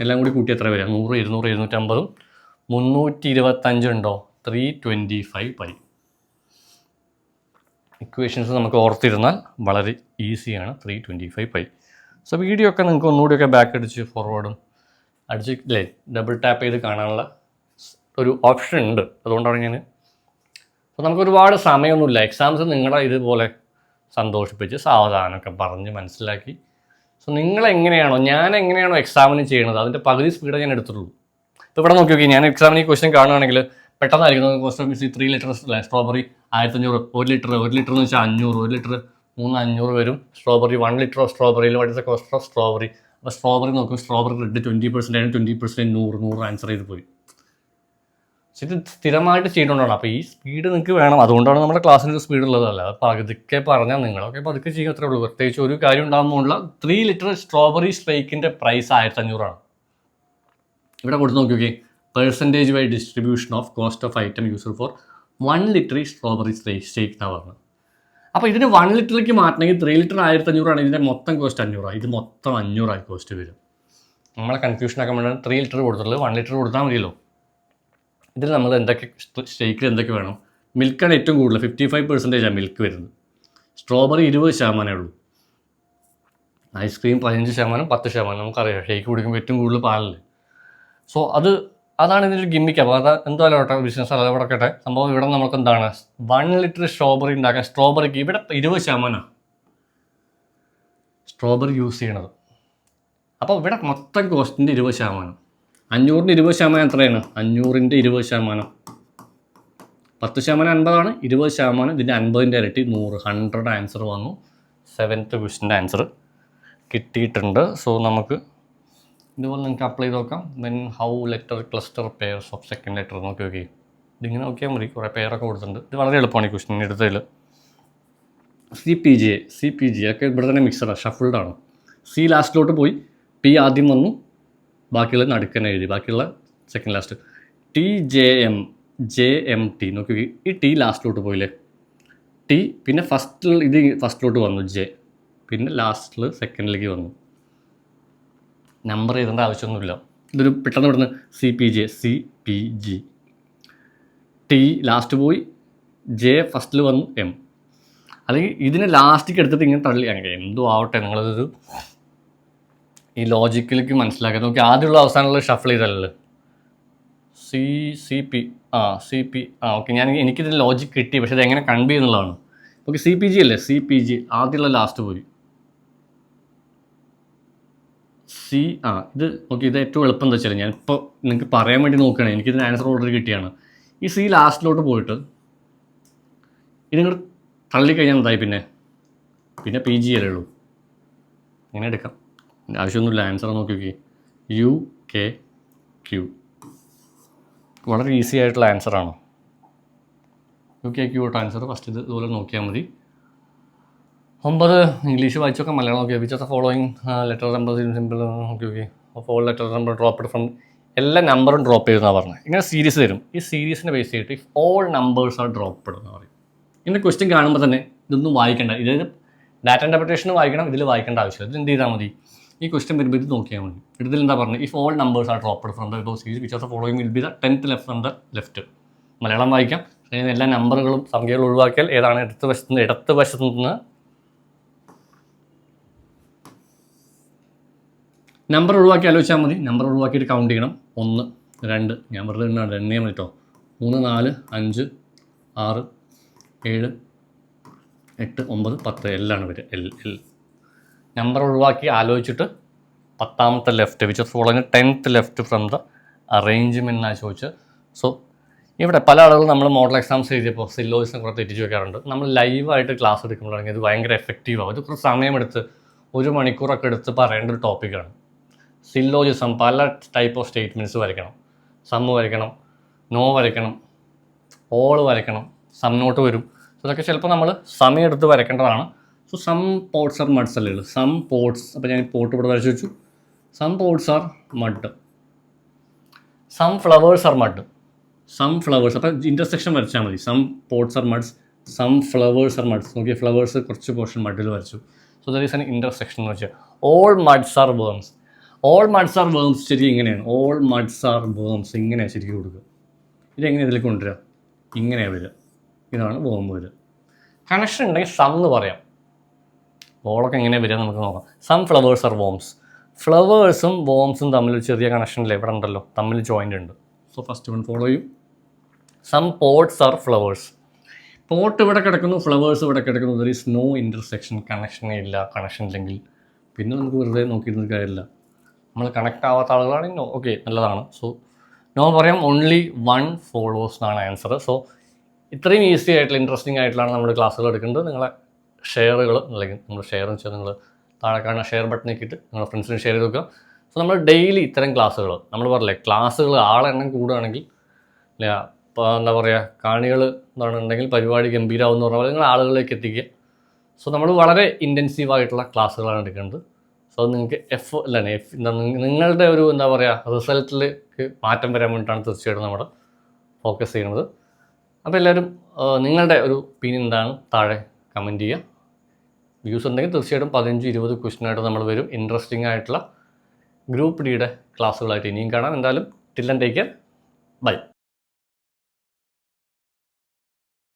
എല്ലാം കൂടി കൂട്ടി എത്ര വരിക? നൂറ് ഇരുന്നൂറ് ഇരുന്നൂറ്റമ്പതും മുന്നൂറ്റി ഇരുപത്തഞ്ചുണ്ടോ three twenty five pi. Equations നമുക്ക് ഓർത്തിരുന്നാൽ വളരെ ഈസിയാണ് three twenty five pi so video ഒക്കെ നിങ്ങൾക്ക് ഒന്നുകൂടിയൊക്കെ ബാക്ക് അടിച്ച് ഫോർവേഡും അടിച്ച് ഇല്ലേ ഡബിൾ ടാപ്പ് ചെയ്ത് കാണാനുള്ള ഒരു ഓപ്ഷൻ ഉണ്ട്. അതുകൊണ്ടാണ് ഞാൻ അപ്പോൾ നമുക്ക് ഒരുപാട് സമയമൊന്നുമില്ല. എക്സാംസ് നിങ്ങളെ ഇതുപോലെ സന്തോഷിപ്പിച്ച് സാവധാനമൊക്കെ പറഞ്ഞ് മനസ്സിലാക്കി. സോ നിങ്ങൾ എങ്ങനെയാണോ ഞാൻ എങ്ങനെയാണോ എക്സാമിന് ചെയ്യണത്? അതിന്റെ പകുതി സ്പീഡേ ഞാൻ എടുത്തുള്ളൂ ഇപ്പോൾ ഇവിടെ നോക്കി നോക്കി ഞാൻ എക്സാമിന് ഈ ക്വസ്റ്റ്യൻ കാണുകയാണെങ്കിൽ പെട്ടെന്നായിരിക്കും question miss three litre strawberry ആയിരത്തഞ്ഞൂറ് ഒരു ലിറ്റർ ഒരു ലിറ്റർ എന്ന് വെച്ചാൽ അഞ്ഞൂറ് ഒരു ലിറ്റർ മൂന്ന് അഞ്ഞൂറ് വരും. Strawberry one litre of സ്ട്രോബെറിയിൽ what is the cost of strawberry അപ്പോൾ സ്ട്രോബെറി നോക്കും സ്ട്രോബെറി റെഡ് ട്വന്റി പെർസെന്റ് ആണ് ട്വന്റി പെർസെന്റ് നൂറ് നൂറ് ആൻസർ ചെയ്ത് പോയി. ഇത് സ്ഥിരമായിട്ട് ചെയ്തുകൊണ്ടാണ് അപ്പോൾ ഈ സ്പീഡ് നിങ്ങൾക്ക് വേണം. അതുകൊണ്ടാണ് നമ്മുടെ ക്ലാസ്സിന് സ്പീഡ് ഉള്ളതല്ല. അപ്പോൾ അതൊക്കെ പറഞ്ഞാൽ നിങ്ങളൊക്കെ പതുക്കെ ചെയ്യുക അത്രേ ഉള്ളൂ. പ്രത്യേകിച്ച് ഒരു കാര്യം ഉണ്ടാകുമ്പോഴുള്ള ത്രീ ലിറ്റർ സ്ട്രോബെറി സ്ട്രൈക്കിന്റെ പ്രൈസ് ആയിരത്തഞ്ഞൂറാണ്. ഇവിടെ കൊടുത്ത് നോക്കി നോക്കി percentage why distribution of cost of item user for one litre strawberry stake എന്നാണ് പറഞ്ഞത്. അപ്പോൾ ഇതിന് വൺ ലിറ്ററിലേക്ക് മാറ്റണമെങ്കിൽ ത്രീ ലിറ്റർ ആയിരത്തി അഞ്ഞൂറാണ് ഇതിന്റെ മൊത്തം കോസ്റ്റ് അഞ്ഞൂറാണ് ഇത് മൊത്തം അഞ്ഞൂറായി കോസ്റ്റ് വരും. നമ്മളെ കൺഫ്യൂഷൻ ആക്കാൻ വേണ്ടി ത്രീ ലിറ്റർ കൊടുത്തുള്ളൂ വൺ ലിറ്റർ കൊടുത്താൽ മതിയല്ലോ. ഇതിൽ നമ്മൾ എന്തൊക്കെ ഷേക്കിൽ എന്തൊക്കെ വേണം? മിൽക്കാണ് ഏറ്റവും കൂടുതൽ. ഫിഫ്റ്റി ഫൈവ് പെർസെന്റേജാണ് മിൽക്ക് വരുന്നത്. സ്ട്രോബെറി ഇരുപത് ശതമാനമേ ഉള്ളൂ. ഐസ്ക്രീം പതിനഞ്ച് ശതമാനം പത്ത് ശതമാനം നമുക്കറിയാം. ഷേക്ക് കുടിക്കുമ്പോൾ ഏറ്റവും കൂടുതൽ പാലല്ലേ. സോ അത് അതാണ് ഇതിന്റെ ഒരു ഗിമ്മിക്ക് അപ്പോൾ അത് എന്തായാലും ബിസിനസ് അല്ല ഇവിടെ കേട്ടെ സംഭവം ഇവിടെ നമുക്ക് എന്താണ് വൺ ലിറ്റർ സ്ട്രോബെറി ഉണ്ടാക്കാൻ സ്ട്രോബെറിക്ക് ഇവിടെ ഇരുപത് ശതമാനമാണ് സ്ട്രോബെറി യൂസ് ചെയ്യണത്. അപ്പോൾ ഇവിടെ മൊത്തം കോസ്റ്റിന്റെ ഇരുപത് ശതമാനം. അഞ്ഞൂറിന്റെ ഇരുപത് ശതമാനം എത്രയാണ്? അഞ്ഞൂറിന്റെ ഇരുപത് ശതമാനം. പത്ത് ശതമാനം അൻപതാണ് ഇരുപത് ശതമാനം ഇതിന്റെ അൻപതിന്റെ ഇരട്ടി നൂറ്. ഹൺഡ്രഡ് ആൻസർ വന്നു. സെവൻത്ത് ക്വസ്റ്റിന്റെ ആൻസർ കിട്ടിയിട്ടുണ്ട്. സോ നമുക്ക് ഇതുപോലെ നിങ്ങൾക്ക് അപ്ലൈ ചെയ്ത് നോക്കാം. Then how letter cluster pairs of second letter നോക്കി നോക്കി ഇതിങ്ങനെ നോക്കിയാൽ മതി. കുറേ പേരൊക്കെ കൊടുത്തിട്ടുണ്ട്. ഇത് വളരെ എളുപ്പമാണ് ഈ question എടുത്തതിൽ. C P G A C P G ഒക്കെ ഇവിടെ തന്നെ മിക്സഡാണ് ഷഫിൾഡ് ആണ്. സി ലാസ്റ്റിലോട്ട് പോയി. പി ആദ്യം വന്നു. ബാക്കിയുള്ള നടുക്കനെ എഴുതി. ബാക്കിയുള്ള second last T J M J M T നോക്കി. ഈ ടി ലാസ്റ്റിലോട്ട് പോയില്ലേ? ടി പിന്നെ ഫസ്റ്റിൽ ഇത് ഫസ്റ്റിലോട്ട് വന്നു. ജെ പിന്നെ ലാസ്റ്റിൽ സെക്കൻഡിലേക്ക് വന്നു. നമ്പർ എഴുതേണ്ട ആവശ്യമൊന്നുമില്ല. ഇതൊരു പെട്ടെന്ന് പെട്ടെന്ന് C P J C P G T last പോയി ജെ ഫസ്റ്റിൽ വന്നു എം അല്ലെങ്കിൽ ഇതിനെ ലാസ്റ്റിക്ക് എടുത്തിട്ട് ഇങ്ങനെ തള്ളി. അങ്ങനെ എന്തോ ആവട്ടെ നിങ്ങളതൊരു ഈ ലോജിക്കിലേക്ക് മനസ്സിലാക്കുക നോക്കി ആദ്യമുള്ള അവസാനമുള്ള ഷഫിൾ ചെയ്തല്ലോ? സി സി പി ആ സി പി ആ ഓക്കെ ഞാൻ എനിക്കിതിന് ലോജിക് കിട്ടി പക്ഷേ ഇത് എങ്ങനെ കൺവേ എന്നുള്ളതാണ് ഓക്കെ സി പി ജി അല്ലേ? സി പി ജി ആദ്യമുള്ള ലാസ്റ്റ് പോയി. സി ആ ഇത് ഓക്കെ ഇത് ഏറ്റവും എളുപ്പം എന്താ വെച്ചാൽ ഞാൻ ഇപ്പോൾ നിങ്ങൾക്ക് പറയാൻ വേണ്ടി നോക്കുകയാണ് എനിക്കിതിന് ആൻസർ ഓൾറെഡി കിട്ടിയാണ്. ഈ സി ലാസ്റ്റിലോട്ട് പോയിട്ട് ഇതിങ്ങൾ തള്ളിക്കഴിഞ്ഞാൽ എന്തായി പിന്നെ? പിന്നെ പി ജി അല്ലേ ഉള്ളൂ. അങ്ങനെ എടുക്കാം. ആവശ്യമൊന്നുമില്ല ആൻസർ നോക്കി നോക്കി. യു കെ ക്യു വളരെ ഈസി ആയിട്ടുള്ള ആൻസറാണ് U K Q answer first ഇത് ഇതുപോലെ നോക്കിയാൽ മതി. ഒമ്പത് English വായിച്ചൊക്കെ Malayalam okay which of following letter number simple okay okay follow letter number drop from എല്ലാ നമ്പറും ഡ്രോപ്പ് ചെയ്തെന്നാണ് പറഞ്ഞത് ഇങ്ങനെ സീരീസ് തരും ഈ സീരീസിനെ ബേസ് ചെയ്തിട്ട് if all numbers are drop എന്ന് പറയും. ഇങ്ങനെ ക്വസ്റ്റ്യൻ കാണുമ്പോൾ തന്നെ ഇതൊന്നും വായിക്കേണ്ട. ഇതായത് ഡാറ്റ ഇന്റർപ്രിറ്റേഷൻ വായിക്കണം ഇതിൽ വായിക്കേണ്ട ആവശ്യമില്ല. ഇത് എന്ത് ചെയ്താൽ മതി? ഈ ക്വസ്റ്റ്യൻ വരുമ്പോൾ ഇത് നോക്കിയാൽ മതി. ഇതിൽ എന്താ പറഞ്ഞത് if all numbers are drop from the series which of following will be the tenth left from the left Malayalam വായിക്കാം. എല്ലാ നമ്പറുകളും സംഖ്യകൾ ഒഴിവാക്കിയാൽ ഏതാണ്? ഇടത്ത് വശത്ത് നിന്ന് ഇടത്ത് വശത്ത് നിന്ന് നമ്പർ ഒഴിവാക്കി ആലോചിച്ചാൽ മതി. നമ്പർ ഒഴിവാക്കിയിട്ട് കൗണ്ട് ചെയ്യണം. ഒന്ന് രണ്ട്. ഞാൻ വെറുതെ എണ്ണ ചെയ്യാൻ കേട്ടോ മൂന്ന് നാല് അഞ്ച് ആറ് ഏഴ് എട്ട് ഒമ്പത് പത്ത്. എല്ലാണ് വരിക എൽ എൽ. നമ്പർ ഒഴിവാക്കി ആലോചിച്ചിട്ട് പത്താമത്തെ left which following tenth left from the arrangement ആ ചോദിച്ച് സോ ഇവിടെ പല ആളുകളും നമ്മൾ മോഡൽ എക്സാംസ് എഴുതിയപ്പോൾ സില്ലോസിനെ കുറേ തെറ്റിച്ച് വെക്കാറുണ്ട്. നമ്മൾ ലൈവായിട്ട് ക്ലാസ് എടുക്കുമ്പോഴാണെങ്കിൽ ഇത് ഭയങ്കര എഫക്റ്റീവാകും ഇത് കുറച്ച് സമയമെടുത്ത് ഒരു മണിക്കൂറൊക്കെ എടുത്ത് പറയേണ്ട ഒരു ടോപ്പിക്കാണ് സില്ലോജിസം പല ടൈപ്പ് ഓഫ് സ്റ്റേറ്റ്മെന്റ്സ് വരയ്ക്കണം. സമ്മ് വരയ്ക്കണം നോ വരയ്ക്കണം ഓൾ വരയ്ക്കണം സം നോട്ട് വരും. സോ ഇതൊക്കെ ചിലപ്പോൾ നമ്മൾ സമയമെടുത്ത് വരയ്ക്കേണ്ടതാണ്. So some pots are muds അല്ലേ ഉള്ളൂ. സം പോട്ട്സ് അപ്പോൾ ഞാൻ പോട്ട് ഇവിടെ വരച്ച് വെച്ചു. Some pots are mud some flowers are mud some flowers അപ്പോൾ ഇന്റർസെക്ഷൻ വരച്ചാൽ മതി. Some pots are muds some flowers are muds നോക്കിയാൽ ഫ്ലവേഴ്സ് കുറച്ച് പോർഷൻ മഡിൽ വരച്ചു. So there is an intersection എന്ന് വെച്ചാൽ all muds are worms all muds are worms ശരി ഇങ്ങനെയാണ്. ഓൾ മഡ്സ് ആർ വേംസ് ഇങ്ങനെയാണ് ശരിക്കും കൊടുക്കുക. ഇതെങ്ങനെ ഇതിലേക്ക് കൊണ്ടുവരിക? ഇങ്ങനെയാണ് വരിക. ഇതാണ് വേം വരിക. കണക്ഷൻ ഉണ്ടെങ്കിൽ സം എന്ന് പറയാം. ഓളൊക്കെ എങ്ങനെ വരിക നമുക്ക് നോക്കാം. സം ഫ്ലവേഴ്സ് ആർ വോംസ് ഫ്ലവേഴ്സും വോംസും തമ്മിൽ ഒരു ചെറിയ കണക്ഷൻ ഇല്ല? ഇവിടെ ഉണ്ടല്ലോ. തമ്മിൽ ജോയിന്റ് ഉണ്ട്. സോ ഫസ്റ്റ് വൺ ഫോളോ ചെയ്യും. Some pots are flowers pot ഇവിടെ കിടക്കുന്നു ഫ്ലവേഴ്സ് ഇവിടെ കിടക്കുന്നു. ദർ ഈസ് നോ ഇന്റർസെക്ഷൻ കണക്ഷനേ ഇല്ല. കണക്ഷൻ ഇല്ലെങ്കിൽ. പിന്നെ നമുക്ക് വെറുതെ നോക്കിയിരുന്ന കാര്യമില്ല. നമ്മൾ കണക്ട് ആവാത്ത ആളുകളാണെങ്കിൽ ഓക്കെ നല്ലതാണ്. സോ നോ പറയാം ഓൺലി വൺ ഫോളോവേഴ്സ് എന്നാണ് ആൻസർ സോ ഇത്രയും ഈസി ആയിട്ടുള്ള ഇൻട്രസ്റ്റിംഗ് ആയിട്ടുള്ളതാണ് നമ്മൾ ക്ലാസ്സുകൾ എടുക്കുന്നത്. നിങ്ങളെ ഷെയറുകൾ അല്ലെങ്കിൽ നമ്മൾ ഷെയർ എന്ന് വെച്ചാൽ നിങ്ങൾ താഴെ കാണുന്ന ഷെയർ ബട്ടൺ ഇട്ടിട്ട് നിങ്ങളുടെ ഫ്രണ്ട്സിന് ഷെയർ ചെയ്ത് വെക്കുക. സോ നമ്മൾ ഡെയിലി ഇത്തരം ക്ലാസ്സുകൾ നമ്മൾ പറയില്ലേ ക്ലാസ്സുകൾ ആളെണ്ണം കൂടുകയാണെങ്കിൽ ഇപ്പോൾ എന്താ പറയുക കാണികൾ എന്താണ് ഉണ്ടെങ്കിൽ പരിപാടി ഗംഭീരമാവും എന്ന് പറഞ്ഞാൽ നിങ്ങൾ ആളുകളിലേക്ക് എത്തിക്കുക. സോ നമ്മൾ വളരെ ഇന്റൻസീവായിട്ടുള്ള ക്ലാസ്സുകളാണ് എടുക്കുന്നത്. സോ നിങ്ങൾക്ക് എഫ് അല്ലാണ് എഫ് നിങ്ങളുടെ ഒരു എന്താ പറയുക റിസൾട്ടിലേക്ക് മാറ്റം വരാൻ വേണ്ടിയിട്ടാണ് തീർച്ചയായിട്ടും നമ്മൾ ഫോക്കസ് ചെയ്യുന്നത്. അപ്പോൾ എല്ലാവരും നിങ്ങളുടെ ഒരു ഒപ്പീനിയൻ എന്താണ്? താഴെ കമന്റ് ചെയ്യുക. വ്യൂസ് ഉണ്ടെങ്കിൽ തീർച്ചയായിട്ടും പതിനഞ്ച് ഇരുപത് ക്വസ്റ്റിനായിട്ട് നമ്മൾ വരും. ഇൻട്രസ്റ്റിംഗ് ആയിട്ടുള്ള ഗ്രൂപ്പ് ഡിയുടെ ക്ലാസ്സുകളായിട്ട് ഇനിയും കാണാം. എന്തായാലും ടില്ലൻ ടേക്ക് ബൈ